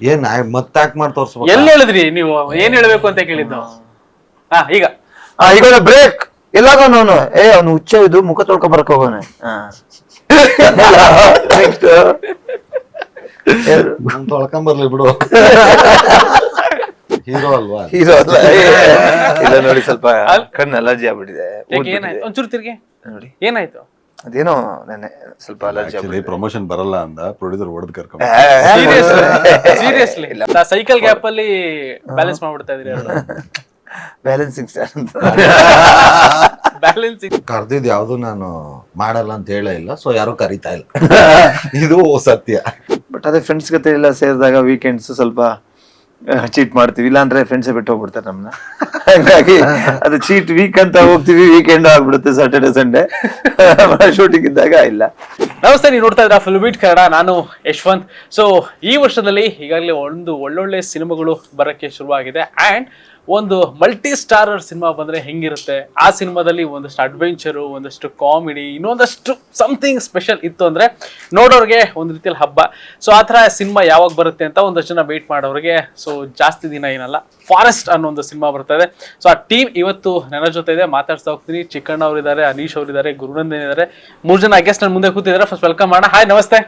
ಏನ್ ಮತ್ತಾಕ್ ಮತ್ತೆ ಮಾಡಿ ತೋರ್ಸ್ಬೇಕು? ಎಲ್ಲಿ ಹೇಳಿದ್ರಿ ನೀವು? ಏನ್ ಹೇಳ್ಬೇಕು ಅಂತ ಕೇಳಿದ್ದು? ಹಾ ಈಗ. ಆ, ಈಗ ಬ್ರೇಕ್ ಎಲ್ಲಾಗವನು ಏ ಅವ್ನು ಹುಚ್ಚ ಇದು ಮುಖ ತೊಳ್ಕೊ ಬರಕ್ ಹೋಗೋನೆ. ನೆಕ್ಸ್ಟ್ ನಾನ್ ತೊಳ್ಕೊಂಬರ್ಲಿ ಬಿಡು. ಹೀರೋ ಅಲ್ವಾ? ಹೀರೋ ಅಲ್ಲ. ಏ, ಇಲ್ಲ ನೋಡಿ ಸ್ವಲ್ಪ ಕಣ್ಣು ಅಲರ್ಜಿ ಆಗ್ಬಿಟ್ಟಿದೆ. ಯಾಕೆ ಏನಾಯ್ತು? ಒಂಚೂರು ತಿರ್ಗಿ. ನೋಡಿ. ಏನಾಯ್ತು? ಅದೇನೋ ನೆನ್ನೆ ಸ್ವಲ್ಪ ಅಲರ್ಜಿ ಆಕ್ಚುಲಿ ಪ್ರಮೋಷನ್ ಬರಲ್ಲ ಅಂದ ಪ್ರೊಡ್ಯೂಸರ್ ಹೊಡೆದ್ ಕರ್ಕೊಂಡ್ ಸೀರಿಯಸ್ಲಿ ಸೈಕಲ್ ಗ್ಯಾಪ್ ಅಲ್ಲಿ ಬ್ಯಾಲೆನ್ಸ್ ಮಾಡ್ಬಿಡ್ತಾ ಇದ್ರಿ ಬ್ಯಾಲೆನ್ಸಿಂಗ್ ಸ್ಟಾರ್ ಅಂತ. ಬ್ಯಾಲೆನ್ಸಿಂಗ್ ಕರ್ದಿದ್ ಯಾವ್ದು ನಾನು ಮಾಡಲ್ಲ ಅಂತ ಹೇಳೇ ಇಲ್ಲ ಸೊ ಯಾರು ಕರಿತಾ ಇಲ್ಲ. ಇದು ಸತ್ಯ. ಬಟ್ ಅದೇ ಫ್ರೆಂಡ್ಸ್ ಜೊತೆ ಎಲ್ಲ ಸೇರಿದಾಗ ವೀಕೆಂಡ್ಸ್ ಸ್ವಲ್ಪ ಚೀಟ್ ಮಾಡ್ತೀವಿ, ಇಲ್ಲಾಂದ್ರೆ ಫ್ರೆಂಡ್ಸ್ ಬಿಟ್ಟು ಹೋಗ್ಬಿಡ್ತಾರೆ ನಮ್ನ. ಹಾಗಾಗಿ ಅದು ಚೀಟ್ ವೀಕ್ ಅಂತ ಹೋಗ್ತೀವಿ ವೀಕೆಂಡ್ ಆಗ್ಬಿಡುತ್ತೆ ಸಾಟರ್ಡೆ ಸಂಡೇ ಶೂಟಿಂಗ್ ಇದ್ದಾಗ ಇಲ್ಲ. ನಮಸ್ತೆ, ನೀವು ನೋಡ್ತಾ ಇದ್ರ ಫುಲ್ ಬೀಟ್ ಕನ್ನಡ ನಾನು ಯಶವಂತ್. ಸೊ ಈ ವರ್ಷದಲ್ಲಿ ಈಗಾಗಲೇ ಒಂದು ಒಳ್ಳೊಳ್ಳೆ ಸಿನಿಮಾಗಳು ಬರೋಕ್ಕೆ ಶುರುವಾಗಿದೆ. ಅಂಡ್ ಒಂದು ಮಲ್ಟಿ ಸ್ಟಾರರ್ ಸಿನಿಮಾ ಬಂದ್ರೆ ಹೆಂಗಿರುತ್ತೆ? ಆ ಸಿನಿಮಾದಲ್ಲಿ ಒಂದಷ್ಟು ಅಡ್ವೆಂಚರು ಒಂದಷ್ಟು ಕಾಮಿಡಿ ಇನ್ನೊಂದಷ್ಟು ಸಮಥಿಂಗ್ ಸ್ಪೆಷಲ್ ಇತ್ತು ಅಂದ್ರೆ ನೋಡೋರಿಗೆ ಒಂದು ರೀತಿಯಲ್ಲಿ ಹಬ್ಬ. ಸೊ ಆ ಥರ ಸಿನಿಮಾ ಯಾವಾಗ ಬರುತ್ತೆ ಅಂತ ಒಂದಷ್ಟು ಜನ ವೇಟ್ ಮಾಡೋರಿಗೆ. ಸೊ ಜಾಸ್ತಿ ದಿನ ಏನಲ್ಲ ಫಾರೆಸ್ಟ್ ಅನ್ನೋ ಒಂದು ಸಿನಿಮಾ ಇದೆ. ಸೊ ಆ ಟೀಮ್ ಇವತ್ತು ನನ್ನ ಜೊತೆ ಇದೆ ಮಾತಾಡ್ತಾ ಹೋಗ್ತೀನಿ. ಚಿಕ್ಕಣ್ಣ ಅವರಿದ್ದಾರೆ ಅನೀಶ್ ಅವರಿದ್ದಾರೆ ಗುರುನಂದನ್ ಇದ್ದಾರೆ. ಮೂರು ಜನ ಗೆಸ್ಟ್ ನನ್ನ ಮುಂದೆ ಕೂತಿದ್ದಾರೆ. ಫಸ್ಟ್ ವೆಲ್ಕಮ್ ಮಾಡೋಣ ಹಾಯ್ ನಮಸ್ತೆ.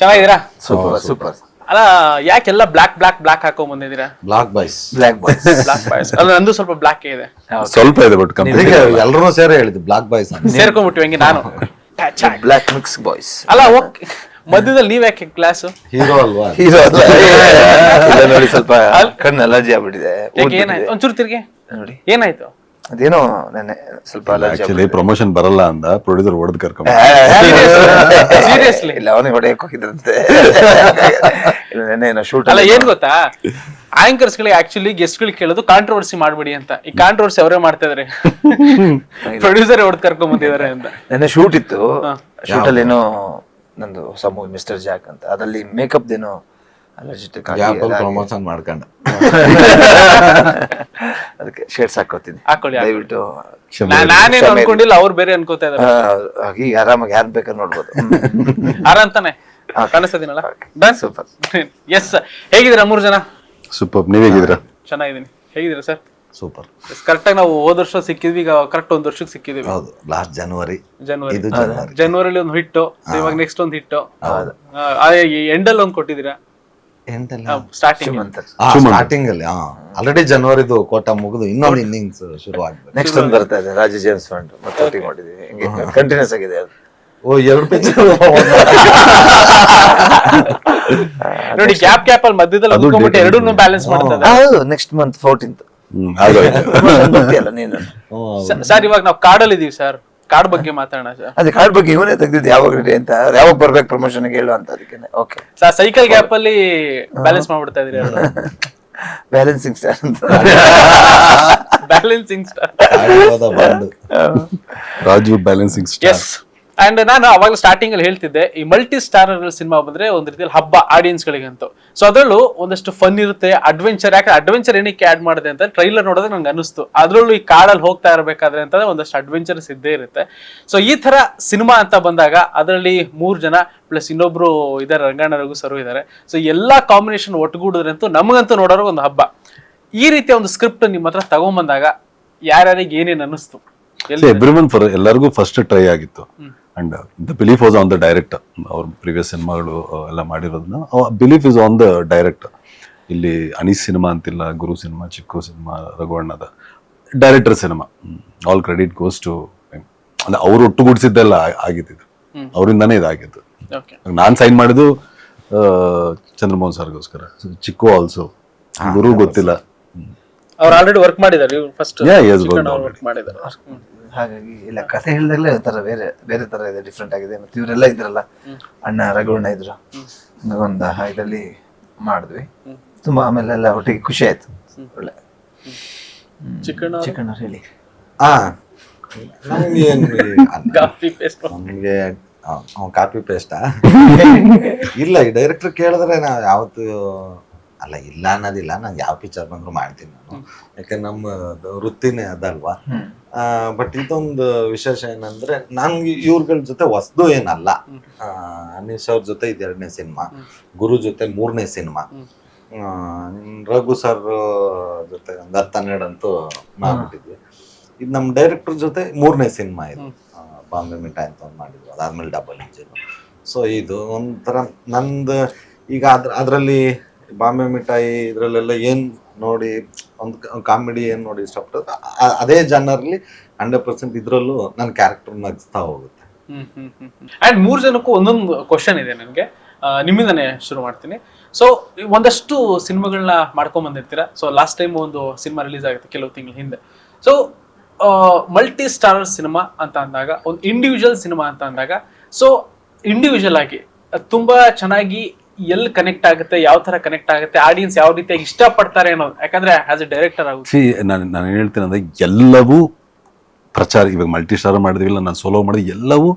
ಚೆನ್ನಾಗಿದ್ದೀರಾ? ಸೂಪರ್ ಸೂಪರ್ ಅಲ್ಲ ಯಾಕೆಲ್ಲ ಬ್ಲಾಕ್ ಬ್ಲಾಕ್ ಬ್ಲಾಕ್ ಹಾಕೊಂಡ್ ಬಂದಿದ್ದೀರಾ? Block boys block boys block boys ಅಲ್ಲ ನಂದು ಸ್ವಲ್ಪ ಬ್ಲಾಕ್ ಇದೆ. ಸ್ವಲ್ಪ ಇದೆ ಬಟ್ ಎಲ್ಲರೂ ಸೇರಿ ಹೇಳಿದ್ದು ಬ್ಲಾಕ್ ಬಾಯ್ಸ್ ಸೇರ್ಕೊಂಡ್ಬಿಟ್ಟು ಹೆಂಗೆ ನಾನು? ಬ್ಲಾಕ್ ಮಿಕ್ಸ್ ಬಾಯ್ಸ್ ಅಲ್ಲ ಓಕೆ ಮಧ್ಯದಲ್ಲಿ ನೀವ್ ಯಾಕೆ ಕ್ಲಾಸ್ ಹೀರೋ ಅಲ್ವಾ? ಹೀರೋ ನೋಡಿ ಸ್ವಲ್ಪ ಕಣ್ಣು ಅಲರ್ಜಿ ಆಗ್ಬಿಟ್ಟಿದೆ ಏನಾಯ್ತು? ಒಂಚೂರು ತಿರ್ಗಿ. ನೋಡಿ. ಏನಾಯ್ತು? ಅದೇನೋ ನೆನ್ನೆ ಸ್ವಲ್ಪ ಆಕ್ಚುಲಿ ಪ್ರಮೋಷನ್ ಬರಲ್ಲ ಅಂದ ಪ್ರೊಡ್ಯೂಸರ್ ಹೊಡೆದ್ ಕರ್ಕೊಂಡ್ ಸೀರಿಯಸ್ಲಿ ಇಲ್ಲ ಅವನಿಗೆ ಹೊಡೆಯಕ್ ಹೋಗಿದ್ರಂತೆ ನೆನ್ನೆ ಏನೋ ಶೂಟ್ ಅಲ್ಲ ಏನ್ ಗೊತ್ತಾ ಆಂಕರ್ಸ್ ಗಳಿಗೆ ಆಕ್ಚುಲಿ ಗೆಸ್ಟ್ ಗಳಿಗೆ ಕೇಳೋದು ಕಾಂಟ್ರವರ್ಸಿ ಮಾಡ್ಬೇಡಿ ಅಂತ ಈ ಕಾಂಟ್ರವರ್ಸಿ ಅವರೇ ಮಾಡ್ತಾ ಇದಾರೆ ಪ್ರೊಡ್ಯೂಸರ್ ಹೊಡೆದ್ ಕರ್ಕೊಂಡ್ ಬಂದಿದ್ದಾರೆ ಅಂತ ನೆನ್ನೆ ಶೂಟ್ ಇತ್ತು ಶೂಟ್ ಅಲ್ಲಿ ಏನೋ ನಂದು ಹೊಸ ಮೂವಿ ಮಿಸ್ಟರ್ ಜಾಕ್ ಅಂತ ಅದರಲ್ಲಿ ಮೇಕಪ್ ಏನೋ ಪ್ರಮೋಷನ್ ಮಾಡ್ಕೊಂಡ? ಅದಕ್ಕೆ ಶೇಡ್ಸ್ ಹಾಕೋತೀನಿ ಹಾಕೊಳ್ಳಿ. ದಯವಿಟ್ಟು ನಾನೇನು ಅನ್ಕೊಂಡಿಲ್ಲ ಅವ್ರು ಬೇರೆ ಅನ್ಕೋತಾ ಇದಾರೆ. ಆ, ಹಾಗೆ ಆರಾಮಾಗಿ ಯಾರು ಬೇಕಾದ್ರೆ ನೋಡ್ಬೋದು. ಆರಂತಾನೆ ಕಾಣಿಸ್ತದಿನಲ್ಲ? ಸೂಪರ್. ಎಸ್ ಹೇಗಿದ್ದೀರಾ ಮೂರು ಜನ? ಸೂಪರ್ ನೀವು ಹೇಗಿದ್ದೀರಾ? ಚೆನ್ನಾಗಿದ್ದೀನಿ. ಹೇಗಿದ್ದೀರಾ ಸರ್ ಸೂಪರ್ ಕರೆಕ್ಟ್ ಆಗಿ ನಾವು ಹೋದ ವರ್ಷ ಸಿಕ್ಕಿದ್ವಿ ಈಗ ಕರೆಕ್ಟ್ ಒಂದ್ ವರ್ಷಕ್ಕೆ ಸಿಕ್ಕಿದೀವಿ ಹೌದು. ಲಾಸ್ಟ್ ಜನವರಿ ಜನವರಿ ಇದು ಜನವರಿ ಜನವರಿಲಿ ಒಂದು ಹಿಟ್ಟು ಇವಾಗ ನೆಕ್ಸ್ಟ್ ಒಂದು ಹಿಟ್ಟು ಎಂಡಲ್ಲಿ ಒಂದು ಕೊಟ್ಟಿದ್ದೀರಾ? ಸ್ಟಾರ್ಟಿಂಗ್ ಅಂತ ಸ್ಟಾರ್ಟಿಂಗ್ ಅಲ್ಲಿ. ಆಲ್ರೆಡಿ ಜನವರಿದು ಕೋಟ ಮುಗಿದು ಇನ್ನೊಂದು ಇನ್ನಿಂಗ್ಸ್ ಶುರು ಆಗಿದೆ ನೆಕ್ಸ್ಟ್ ಒಂದು ಬರ್ತಾ ಇದೆ ರಾಜ ಜೇಮ್ಸ್ ಫಂಡ್ ಮತ್ತೆ ಒಟ್ಟಿಗೆ ಮಾಡಿದ್ವಿ ಹಿಂಗೆ ಕಂಟಿನ್ಯೂಸ್ ಆಗಿದೆ ಅದು. ಓ ಎರಡು ಪಿಕ್ಚರ್ ನೋಡಿ ಗ್ಯಾಪ್ ಗ್ಯಾಪ್ ಅಲ್ಲಿ ಮಧ್ಯದಲ್ಲಿ ಅದು ಎರಡೂ ಬ್ಯಾಲೆನ್ಸ್ ಮಾಡ್ತಾರೆ ಹೌದು ನೆಕ್ಸ್ಟ್ ಮಂತ್ ಫೋರ್ಟೀನ್ತ್ ಸರ್ ಇವಾಗ ನಾವು ಕಾಡಲ್ಲಿ ಇದೀವಿ ಸರ್ ಕಾಡ್ ಬಗ್ಗೆ ಮಾತಾಡೋಣ ಸರ್. ಅದೇ ಕಾರ್ಡ್ ಬಗ್ಗೆ ಇವನೇ ತೆಗ್ದಿದ್ದು ಯಾವಾಗ ರೆಡಿ ಅಂತ. ಯಾವಾಗ ಬರ್ಬೇಕು ಪ್ರಮೋಷನ್ ಹೇಳು ಅಂತ ಅದಕ್ಕೆ. ಓಕೆ ಸರ್ ಸೈಕಲ್ ಗ್ಯಾಪ್ ಅಲ್ಲಿ ಬ್ಯಾಲೆನ್ಸ್ ಮಾಡ್ಬಿಡ್ತಾ ಇದೀರಿ ಬ್ಯಾಲೆನ್ಸಿಂಗ್ ಸ್ಟಾರ್ ಅಂತ. Balancing star Raju balancing star yes and ನಾನು ಅವಾಗ ಸ್ಟಾರ್ಟಿಂಗ್ ಅಲ್ಲಿ ಹೇಳ್ತಿದ್ದೆ ಈ ಮಲ್ಟಿ ಸ್ಟಾರ್ ಸಿನಿಮಾ ಬಂದ್ರೆ ಒಂದ್ ರೀತಿಯಲ್ಲಿ ಹಬ್ಬ ಆಡಿಯನ್ಸ್ ಗಳಿಗಂತೂ. ಸೊ ಅದರಲ್ಲೂ ಒಂದಷ್ಟು ಫನ್ ಇರುತ್ತೆ ಅಡ್ವೆಂಚರ್ ಯಾಕೆ ಅಡ್ವೆಂಚರ್ ಏನಕ್ಕೆ ಆಡ್ ಮಾಡಿದೆ ಅಂತ ಟ್ರೈಲರ್ ನೋಡಿದ್ರೆ ನಂಗೆ ಅನಿಸ್ತು ಅದರಲ್ಲೂ ಈ ಕಾಡಲ್ಲಿ ಹೋಗ್ತಾ ಇರಬೇಕಾದ್ರೆ ಅಂತಂದ್ರೆ ಒಂದಷ್ಟು ಅಡ್ವೆಂಚರ್ಸ್ ಇದ್ದೇ ಇರುತ್ತೆ. ಸೊ ಈ ತರ ಸಿನಿಮಾ ಅಂತ ಬಂದಾಗ ಅದರಲ್ಲಿ ಮೂರು ಜನ ಪ್ಲಸ್ ಇನ್ನೊಬ್ರು ಇದಾರೆ ರಂಗಣ್ಣ ರಘು ಸರು ಇದ್ದಾರೆ ಸೊ ಎಲ್ಲಾ ಕಾಂಬಿನೇಷನ್ ಒಟ್ಟುಗೂಡಿದ್ರಂತೂ ನಮಗಂತೂ ನೋಡೋರು ಒಂದು ಹಬ್ಬ. ಈ ರೀತಿಯ ಒಂದು ಸ್ಕ್ರಿಪ್ಟ್ ನಿಮ್ಮ ಹತ್ರ ತಗೊಂಬಂದಾಗ ಯಾರ್ಯಾರಿಗೆ ಏನೇನು ಅನ್ನಿಸ್ತು? ಎವ್ರಿ ಫಾರ್ ಎಲ್ಲರಿಗೂ ಫಸ್ಟ್ ಟ್ರೈ ಆಗಿತ್ತು. And the belief was on the director ಅವ್ರ ಪ್ರಿವಿಯಸ್ ಸಿನಿಮಾಗಳು ಎಲ್ಲ ಮಾಡಿರೋದನ್ನ belief is on the director ಇಲ್ಲಿ ಅನೀಸ್ ಸಿನಿಮಾ ಅಂತಿಲ್ಲ ಗುರು cinema chikoo cinema ರಘುವಣ್ಣದ director cinema all credit goes to ಅಂದ್ರೆ ಅವ್ರು ಒಟ್ಟುಗೂಡಿಸಿದ್ದೆಲ್ಲ ಆಗಿದ್ದು ಅವರಿಂದಾನೇ ಇದಾಗಿದ್ದು. ನಾನು ಸೈನ್ ಮಾಡಿದ್ದು ಚಂದ್ರಮೋಹನ್ ಸರ್ಗೋಸ್ಕರ. ಚಿಕ್ಕು ಆಲ್ಸೋ ಗುರು ಗೊತ್ತಿಲ್ಲ. ಅವ್ರು ಆಲ್ರೆಡಿ ವರ್ಕ್ ಮಾಡಿದ್ದಾರೆ ಫಸ್ಟ್ ವರ್ಕ್ ಮಾಡಿದ್ದಾರೆ. ಹಾಗಾಗಿ ಇಲ್ಲ ಕಥೆ ಹೇಳಿದಾಗಲೇ ಒಂಥರ ಬೇರೆ ಬೇರೆ ತರ ಇದೆ ಡಿಫ್ರೆಂಟ್ ಆಗಿದೆ. ಮತ್ತೆ ಇವರೆಲ್ಲ ಇದ್ರಲ್ಲ ಅಣ್ಣ ರಘುಣ್ಣ ಇದ್ರು. ಒಂದು ಇದರಲ್ಲಿ ಮಾಡಿದ್ವಿ. ತುಂಬಾ ಆಮೇಲೆ ಎಲ್ಲ ಒಟ್ಟಿಗೆ ಖುಷಿ ಆಯ್ತು. ಒಳ್ಳೆ. ಚಿಕನ್ ಚಿಕನ್ ಹೇಳಿ. ಆ ನಮ್ಗೆ ಅವ್ನು ಕಾಪಿ ಪೇಸ್ಟಾ ಇಲ್ಲ ಈ ಡೈರೆಕ್ಟರ್ ಕೇಳಿದ್ರೆ ನಾವು ಯಾವತ್ತು ಅಲ್ಲ ಇಲ್ಲ ಅನ್ನೋದಿಲ್ಲ. ನಾನು ಯಾವ ಪಿಕ್ಚರ್ ಬಂದ್ರು ಮಾಡ್ತೀನಿ ನಾನು. ಯಾಕೆ ನಮ್ಮ ವೃತ್ತಿನೇ ಅದಲ್ವಾ? ಬಟ್ ಇದೊಂದು ವಿಶೇಷ ಏನಂದ್ರೆ ನನ್ಗೆ ಇವ್ರಗಳ ಜೊತೆ ಹೊಸದು ಏನಲ್ಲ. ಅನೀಶ್ ಅವ್ರ ಜೊತೆ ಇದು ಎರಡನೇ ಸಿನಿಮಾ. ಗುರು ಜೊತೆ ಮೂರನೇ ಸಿನಿಮಾ. ರಘು ಸರ್ ಜೊತೆ ಒಂದು ಹತ್ತು ಹನ್ನೆರಡು ಅಂತೂ ಮಾಡ್ಬಿಟ್ಟಿದ್ವಿ. ಇದು ನಮ್ಮ ಡೈರೆಕ್ಟರ್ ಜೊತೆ ಮೂರನೇ ಸಿನಿಮಾ ಇದು. ಬಾಂಬೆ ಮಿಠಾಯಿ ಅಂತ ಒಂದು ಮಾಡಿದ್ವಿ ಅದಾದ್ಮೇಲೆ ಡಬಲ್ ಇಂಜಿನ್. ಸೊ ಇದು ಒಂಥರ ನಂದು ಈಗ ಅದ್ರ ಅದರಲ್ಲಿ ಬಾಂಬೆ ಮಿಠಾಯಿ ಇದ್ರಲ್ಲೆಲ್ಲ ಏನ್ ನೋಡಿ, ಒಂದು ಕಾಮಿಡಿ ಏನ್ ನೋಡಿ ಇಷ್ಟಪಟ್ಟು ಅದೇ ಜನರಲ್ಲಿ ಹಂಡ್ರೆಡ್ ಪರ್ಸೆಂಟ್ ಇದ್ರಲ್ಲೂ ನನ್ನ ಕ್ಯಾರೆಕ್ಟರ್ ನಗಿಸ್ತಾ ಹೋಗುತ್ತೆ. ಅಂಡ್ ಮೂರು ಜನಕ್ಕೂ ಒಂದೊಂದು ಕ್ವಶನ್ ಇದೆ ನನಗೆ. ನಿಮ್ಮಿಂದನೇ ಶುರು ಮಾಡ್ತೀನಿ. ಸೊ ಒಂದಷ್ಟು ಸಿನಿಮಾಗಳನ್ನ ಮಾಡ್ಕೊಂಡ್ ಬಂದಿರ್ತೀರಾ ಸೊ ಲಾಸ್ಟ್ ಟೈಮ್ ಒಂದು ಸಿನಿಮಾ ರಿಲೀಸ್ ಆಗುತ್ತೆ ಕೆಲವು ತಿಂಗಳ ಹಿಂದೆ. ಸೊ ಮಲ್ಟಿ ಸ್ಟಾರ್ ಸಿನಿಮಾ ಅಂತ ಅಂದಾಗ, ಒಂದು ಇಂಡಿವಿಜುವಲ್ ಸಿನಿಮಾ ಅಂತ ಅಂದಾಗ ಸೊ ಇಂಡಿವಿಜುವಲ್ ಆಗಿ, ತುಂಬಾ ಚೆನ್ನಾಗಿ ಎಲ್ಲಿ ಕನೆಕ್ಟ್ ಆಗುತ್ತೆ, ಯಾವ ತರ ಕನೆಕ್ಟ್ ಆಗುತ್ತೆ ಆಡಿಯನ್ಸ್ ಯಾವ ರೀತಿಯಾಗಿ ಇಷ್ಟಪಡ್ತಾರೆ ಅನ್ನೋದು. ಯಾಕಂದ್ರೆ ಆಸ್ ಎ ಡೈರೆಕ್ಟರ್ ಆಗುತ್ತೆ. ಸಿ, ನಾನು ನಾನು ಏನು ಹೇಳ್ತೀನಿ ಅಂದ್ರೆ ಎಲ್ಲವೂ ಪ್ರಚಾರ, ಇವಾಗ ಮಲ್ಟಿ ಸ್ಟಾರ್ ಮಾಡಿದ್ವಿಲ್ಲ, ನಾನು ಸೋಲೋ ಮಾಡಿದ್ವಿ ಎಲ್ಲವೂ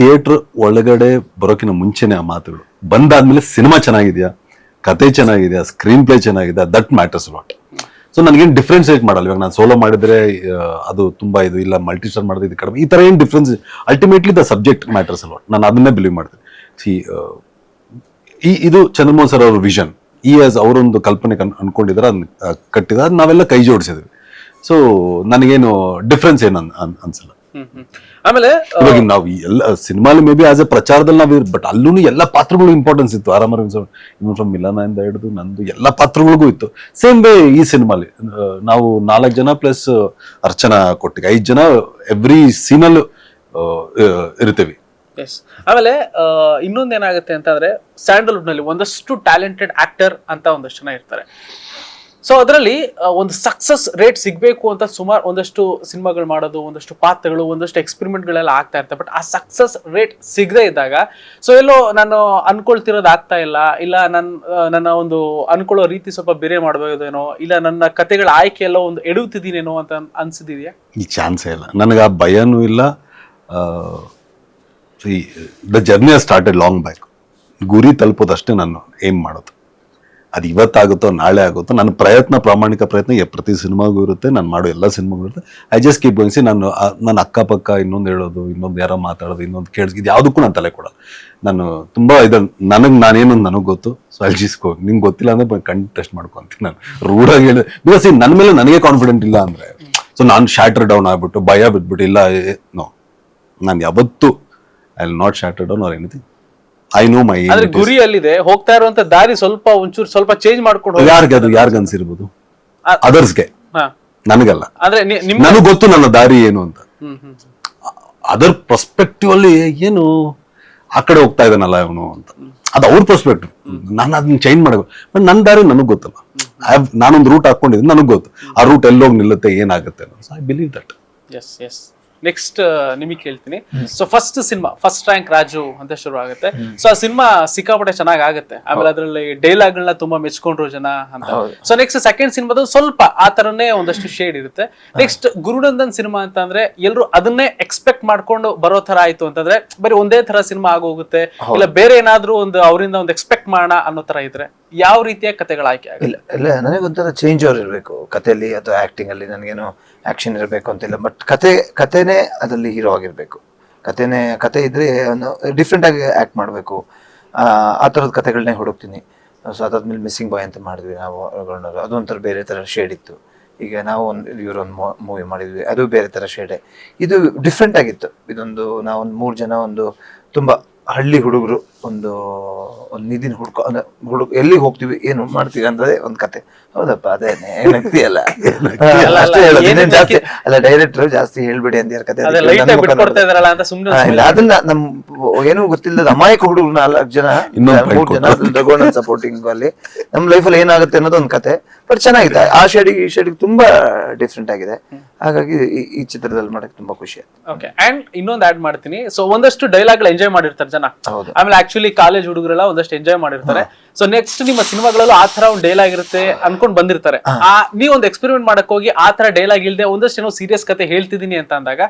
ಥಿಯೇಟ್ರ್ ಒಳಗಡೆ ಬರೋಕಿನ ಮುಂಚೆನೇ ಆ ಮಾತುಗಳು. ಬಂದಾದ್ಮೇಲೆ ಸಿನಿಮಾ ಚೆನ್ನಾಗಿದೆಯಾ? ಕತೆ ಚೆನ್ನಾಗಿದೆಯಾ? ಸ್ಕ್ರೀನ್ ಪ್ಲೇ ಚೆನ್ನಾಗಿದೆ ದಟ್ ಮ್ಯಾಟರ್ಸ್ ಲಾಟ್ ಸೊ ನನಗೇನು ಡಿಫ್ರೆನ್ಸಿಯೇಟ್ ಮಾಡಲ್ಲ. ಇವಾಗ ನಾನು ಸೋಲೋ ಮಾಡಿದ್ರೆ ಅದು ತುಂಬ ಇದು ಇಲ್ಲ ಮಲ್ಟಿ ಸ್ಟಾರ್ ಮಾಡಿದ್ರೆ ಇದು ಕಡಿಮೆ. ಈ ಥರ ಏನು difference ultimately the subject matters ಅಲ್ವಾ ನಾನು ಅದನ್ನೇ ಬಿಲೀವ್ ಮಾಡ್ತೀನಿ. ಸಿ ಈ ಇದು ಚಂದ್ರಮೋಹನ್ ಸರ್ ಅವ್ರ ವಿಷನ್ ಈ ಆಸ್ ಅವರೊಂದು ಕಲ್ಪನೆ ಕನ್ ಅನ್ಕೊಂಡಿದ್ದಾರೆ ಅದನ್ನ ಕಟ್ಟಿದ ಅದ್ ನಾವೆಲ್ಲ ಕೈ ಜೋಡಿಸಿದ್ವಿ ಸೊ ನನಗೇನು ಡಿಫ್ರೆನ್ಸ್ ಏನು ಅನ್- ಅನ್- ಅನ್ಸಲ್ಲ. ಆಮೇಲೆ ಇವಾಗ ನಾವು ಎಲ್ಲ ಸಿನಿಮಾಲಿ ಮೇ ಬಿ ಆಸ್ ಎ ಪ್ರಚಾರದಲ್ಲಿ ನಾವು ಬಟ್ ಅಲ್ಲೂ ಎಲ್ಲ ಪಾತ್ರಗಳು ಇಂಪಾರ್ಟೆನ್ಸ್ ಇತ್ತು. ಆರಾಮ ಇನ್ನು ಫ್ರಮ್ ಮಿಲನ ಇಂದ ಹಿಡಿದು ನಂದು ಎಲ್ಲ ಪಾತ್ರಗಳಿಗೂ ಇತ್ತು. ಸೇಮ್ ವೇ ಈ ಸಿನಿಮಾಲಿ. ನಾವು ನಾಲ್ಕು ಜನ ಪ್ಲಸ್ ಅರ್ಚನಾ ಕೊಟ್ಟಿಗೆ ಐದು ಜನ ಎವ್ರಿ ಸೀನಲ್ಲೂ ಇರ್ತೀವಿ ಎಸ್ ಆಮೇಲೆ ಇನ್ನೊಂದು ಏನಾಗುತ್ತೆ ಅಂತಂದ್ರೆ ಸ್ಯಾಂಡಲ್ವುಡ್ನಲ್ಲಿ ಒಂದಷ್ಟು ಟ್ಯಾಲೆಂಟೆಡ್ ಆಕ್ಟರ್ ಅಂತ ಒಂದಷ್ಟು ಜನ ಇರ್ತಾರೆ. ಸೊ ಅದರಲ್ಲಿ ಒಂದು ಸಕ್ಸಸ್ ರೇಟ್ ಸಿಗಬೇಕು ಅಂತ ಸುಮಾರು ಒಂದಷ್ಟು ಸಿನಿಮಾಗಳು ಮಾಡೋದು, ಒಂದಷ್ಟು ಪಾತ್ರಗಳು, ಒಂದಷ್ಟು ಎಕ್ಸ್ಪೆರಿಮೆಂಟ್ಗಳೆಲ್ಲ ಆಗ್ತಾ ಇರ್ತವೆ ಬಟ್ ಆ ಸಕ್ಸಸ್ ರೇಟ್ ಸಿಗದೇ ಇದ್ದಾಗ ಸೊ ಎಲ್ಲೋ ನಾನು ಅನ್ಕೊಳ್ತಿರೋದು ಆಗ್ತಾ ಇಲ್ಲ ಇಲ್ಲ ನನ್ನ ನನ್ನ ಒಂದು ಅನ್ಕೊಳ್ಳೋ ರೀತಿ ಸ್ವಲ್ಪ ಬೇರೆ ಮಾಡ್ಬೋದೇನೋ, ಇಲ್ಲ ನನ್ನ ಕತೆಗಳ ಆಯ್ಕೆ ಎಲ್ಲ ಒಂದು ಎಡುತ್ತಿದ್ದೀನೇನೋ ಅಂತ ಅನ್ಸಿದೆಯಾ ಈ ಚಾನ್ಸೇ ಇಲ್ಲ. ನನಗೆ ಆ ಭಯನೂ ಇಲ್ಲ the journey started long back ಗುರಿ ತಲುಪೋದಷ್ಟೇ ನಾನು ಏಮ್ ಮಾಡೋದು. ಅದು ಇವತ್ತಾಗುತ್ತೋ, ನಾಳೆ ಆಗುತ್ತೋ, ನನ್ನ ಪ್ರಯತ್ನ, ಪ್ರಾಮಾಣಿಕ ಪ್ರಯತ್ನ ಪ್ರತಿ ಸಿನಿಮಾಗೂ ಇರುತ್ತೆ, ನಾನು ಮಾಡೋ ಎಲ್ಲ ಸಿನಿಮಾಗೂ ಇರುತ್ತೆ. ಐ ಜಸ್ಟ್ ಕೀಪ್ ಗೋಯಿಂಗ್ ನಾನು ನನ್ನ ಅಕ್ಕಪಕ್ಕ ಇನ್ನೊಂದು ಹೇಳೋದು, ಇನ್ನೊಂದು ಯಾರೋ ಮಾತಾಡೋದು, ಇನ್ನೊಂದು ಕೇಳಿಸ್ ಇದು ಯಾವುದಕ್ಕೂ ನಾನು ತಲೆ ಕೊಡಲ್ಲ. ನಾನು ತುಂಬ ಇದು, ನನಗೆ ನಾನೇನು ನನಗೆ ಗೊತ್ತು ಸೊ ಅಲ್ಲಿ ಜಿಸ್ಕೋ ನಿಂಗೆ ಗೊತ್ತಿಲ್ಲ ಅಂದ್ರೆ ಟೆಸ್ಟ್ ಮಾಡ್ಕೊಂತೀನಿ ನಾನು. ರೂಢಾಗಿ ಹೇಳಿದೆ ಬಿಕಾಸ್ ನನ್ನ ಮೇಲೆ ನನಗೆ ಕಾನ್ಫಿಡೆಂಟ್ ಇಲ್ಲ ಅಂದರೆ ಸೊ ನಾನು ಶಾಟರ್ ಡೌನ್ ಆಗಿಬಿಟ್ಟು, ಭಯ ಬಿದ್ಬಿಟ್ಟು, ಇಲ್ಲ ನೋ ನಾನು ಯಾವತ್ತು I will not short down or anything I know my ಅಂದ್ರೆ ಗುರಿ ಅಲ್ಲಿದೆ ಹೋಗ್ತಾ ಇರುವಂತ ದಾರಿ ಸ್ವಲ್ಪ ಒಂಚೂರು ಸ್ವಲ್ಪ ಚೇಂಜ್ ಮಾಡ್ಕೊಂಡು ಯಾರಿಗೆ ಅದು ಯಾರಿಗ ಅನ್ಸಿರ್ಬೋದು? ಅದರ್ಸ್ಗೆ ನನಗಲ್ಲ. ಅಂದ್ರೆ ನನಗೆ ಗೊತ್ತು ನನ್ನ ದಾರಿ ಏನು ಅಂತ. ಅದರ್ ಪರ್ಸ್ಪೆಕ್ಟಿವ್ ಅಲ್ಲಿ ಏನು? ಆ ಕಡೆ ಹೋಗ್ತಾ ಇದ್ದಾನಲ್ಲ ಇವನು ಅಂತ. ಅದು ಅವ್ರ ಪರ್ಸ್ಪೆಕ್ಟಿವ್ ನಾನು ಅದನ್ನ ಚೇಂಜ್ ಮಾಡಬೇಕು ಬಟ್ ನನ್ನ ದಾರಿ ನನಗೆ ಗೊತ್ತಲ್ಲ. ನಾನೊಂದು ರೂಟ್ ಹಾಕೊಂಡಿದ್ದೀನಿ ನನಗೆ ಗೊತ್ತು. ಆ ರೂಟ್ ಎಲ್ಲೋಗಿ ನಿಲ್ಲುತ್ತೆ ಏನಾಗುತ್ತೆ I believe that yes yes next ನಿಮಗೆ ಕೇಳ್ತೀನಿ. So first cinema first rank Raju ಅಂತ ಶುರು ಆಗುತ್ತೆ ಸೊ ಆ ಸಿನಿಮಾ ಸಿಕ್ಕಾಪಟ್ಟೆ ಚೆನ್ನಾಗ್ ಆಗುತ್ತೆ ಆಮೇಲೆ ಅದರಲ್ಲಿ ಡೈಲಾಗ್ ಗಳನ್ನ ತುಂಬಾ ಮೆಚ್ಕೊಂಡ್ರು ಜನ ಅಂತ. ಸೊ ನೆಕ್ಸ್ಟ್ ಸೆಕೆಂಡ್ ಸಿನಿಮಾದ ಸ್ವಲ್ಪ ಆ ತರನೇ ಒಂದಷ್ಟು ಶೇಡ್ ಇರುತ್ತೆ. ನೆಕ್ಸ್ಟ್ ಗುರುನಂದನ್ ಸಿನಿಮಾ ಅಂತ ಅಂದ್ರೆ ಎಲ್ರು ಅದನ್ನೇ ಎಕ್ಸ್ಪೆಕ್ಟ್ ಮಾಡ್ಕೊಂಡು ಬರೋ ತರ ಆಯ್ತು ಅಂತಂದ್ರೆ ಬರೀ ಒಂದೇ ತರ ಸಿನಿಮಾ ಆಗೋಗುತ್ತೆ. ಇಲ್ಲ ಬೇರೆ ಏನಾದ್ರೂ ಒಂದು ಅವರಿಂದ ಒಂದು ಎಕ್ಸ್ಪೆಕ್ಟ್ ಮಾಡೋಣ ಅನ್ನೋ ತರ ಇದ್ರೆ ಯಾವ ರೀತಿಯ ಕತೆಗಳ ಆಯ್ಕೆ ಆಗಿಲ್ಲ ಇಲ್ಲ ಇಲ್ಲ ನನಗೆ ಒಂಥರ ಚೇಂಜ್ ಅವ್ರು ಇರಬೇಕು ಕಥೆಯಲ್ಲಿ ಅಥವಾ ಆಕ್ಟಿಂಗ್ ಅಲ್ಲಿ. ನನಗೇನು ಆ್ಯಕ್ಷನ್ ಇರಬೇಕು ಅಂತಿಲ್ಲ. ಬಟ್ ಕತೆ, ಕತೆನೇ ಅದರಲ್ಲಿ ಹೀರೋ ಆಗಿರಬೇಕು. ಕತೆನೇ, ಕತೆ ಇದ್ರೆ ಡಿಫ್ರೆಂಟ್ ಆಗಿ ಆ್ಯಕ್ಟ್ ಮಾಡಬೇಕು. ಆ ಥರದ ಕತೆಗಳನ್ನೇ ಹುಡುಕ್ತೀನಿ. ಸೊ ಅದಾದ್ಮೇಲೆ ಮಿಸ್ಸಿಂಗ್ ಬಾಯ್ ಅಂತ ಮಾಡಿದ್ವಿ ನಾವು ಅದೊಂಥರ ಬೇರೆ ಥರ ಶೇಡ್ ಇತ್ತು. ಈಗ ನಾವು ಒಂದು, ಇವರೊಂದು ಮೂವಿ ಮಾಡಿದ್ವಿ. ಅದು ಬೇರೆ ಥರ ಶೇಡೆ ಇದು ಡಿಫ್ರೆಂಟ್ ಆಗಿತ್ತು. ಇದೊಂದು, ನಾವೊಂದು ಮೂರು ಜನ ಒಂದು ತುಂಬ ಹಳ್ಳಿ ಹುಡುಗರು ಒಂದು ಒಂದು ನಿಧಿನ ಹುಡ್ಕೊ ಅಂದ್ರೆ ಹುಡುಕ್ ಎಲ್ಲಿ ಹೋಗ್ತೀವಿ ಏನು ಮಾಡ್ತೀವಿ ಅಂದ್ರೆ ಒಂದು ಕತೆ. ಹೌದಪ್ಪ ಅದೇನೆ ಅಲ್ಲ, ಅಷ್ಟೇ ಅಲ್ಲ, ಹೇಳೋದು. ಇನ್ನೇನ್ ಜಾಸ್ತಿ ಅಲ್ಲ ಡೈರೆಕ್ಟರ್ ಜಾಸ್ತಿ ಹೇಳ್ಬೇಡಿ ಅಂತ ಕತೆ. ಅದೇ ಅದಕ್ಕೆ ಲೈಟ್ ನನ್ನ ಆಗಿ ಮುಖ ಬಿಟ್ಕೊಡ್ತಾ ಇದಾರಲ್ಲ ಅಂತ ಸುಮ್ನೆ ಹಾ, ಇಲ್ಲ ಅದನ್ನ ನಮ್ ಏನೂ ಗೊತ್ತಿಲ್ಲದ ಅಮಾಯಕ ಹುಡುಗರು ನಾಲ್ಕು ಜನ ಇನ್ನೊಂದು ಮೂರು ಜನ ತಗೊಂಡ ಸಪೋರ್ಟಿಂಗ್ ಅಲ್ಲಿ. ನಮ್ ಅಲ್ಲಿ ಏನಾಗುತ್ತೆ ಅನ್ನೋದು ಒಂದು ಕತೆ. ಬಟ್ ಚೆನ್ನಾಗಿದೆ. ಆ ಶೇಡಿಗೆ ಈ ಶೇಡಿಗೆ ತುಂಬಾ ಡಿಫ್ರೆಂಟ್ ಆಗಿದೆ. ಹಾಗಾಗಿ ಈ- ಈ ಚಿತ್ರದಲ್ಲಿ ಮಾಡಕ್ ತುಂಬಾ ಖುಷಿ ಆಯ್ತು. ಓಕೆ ಅಂಡ್ ಇನ್ನೊಂದು ಆಡ್ ಮಾಡ್ತೀನಿ. ಸೊ ಒಂದಷ್ಟು ಡೈಲಾಗ್ ಎಂಜಾಯ್ ಮಾಡಿರ್ತಾರೆ ಜನ. ಹೌದು. ಆಮೇಲೆ ಆಕ್ಚುಲಿ ಕಾಲೇಜ್ ಹುಡುಗರೆಲ್ಲ ಒಂದಷ್ಟು ಎಂಜಾಯ್ ಮಾಡಿರ್ತಾರೆ. ಸೊ ನೆಕ್ಸ್ಟ್ ನಿಮ್ಮ ಸಿನಿಮಾಗಳಲ್ಲೂ ಆ ತರ ಒಂದು ಡೇಲ್ ಆಗಿರುತ್ತೆ ಅನ್ಕೊಂಡ್ ಬಂದಿರ್ತಾರೆ. ಆ ನೀವ್ ಒಂದು ಎಕ್ಸ್ಪೆರಿಮೆಂಟ್ ಮಾಡಕ್ ಹೋಗಿ ಆ ತರ ಡೇಲ್ ಆಗಿಲ್ದೆ ಒಂದಷ್ಟು ಏನೋ ಸೀರಿಯಸ್ ಕತೆ ಹೇಳ್ತಿದೀನಿ ಅಂತ ಅಂದಾಗ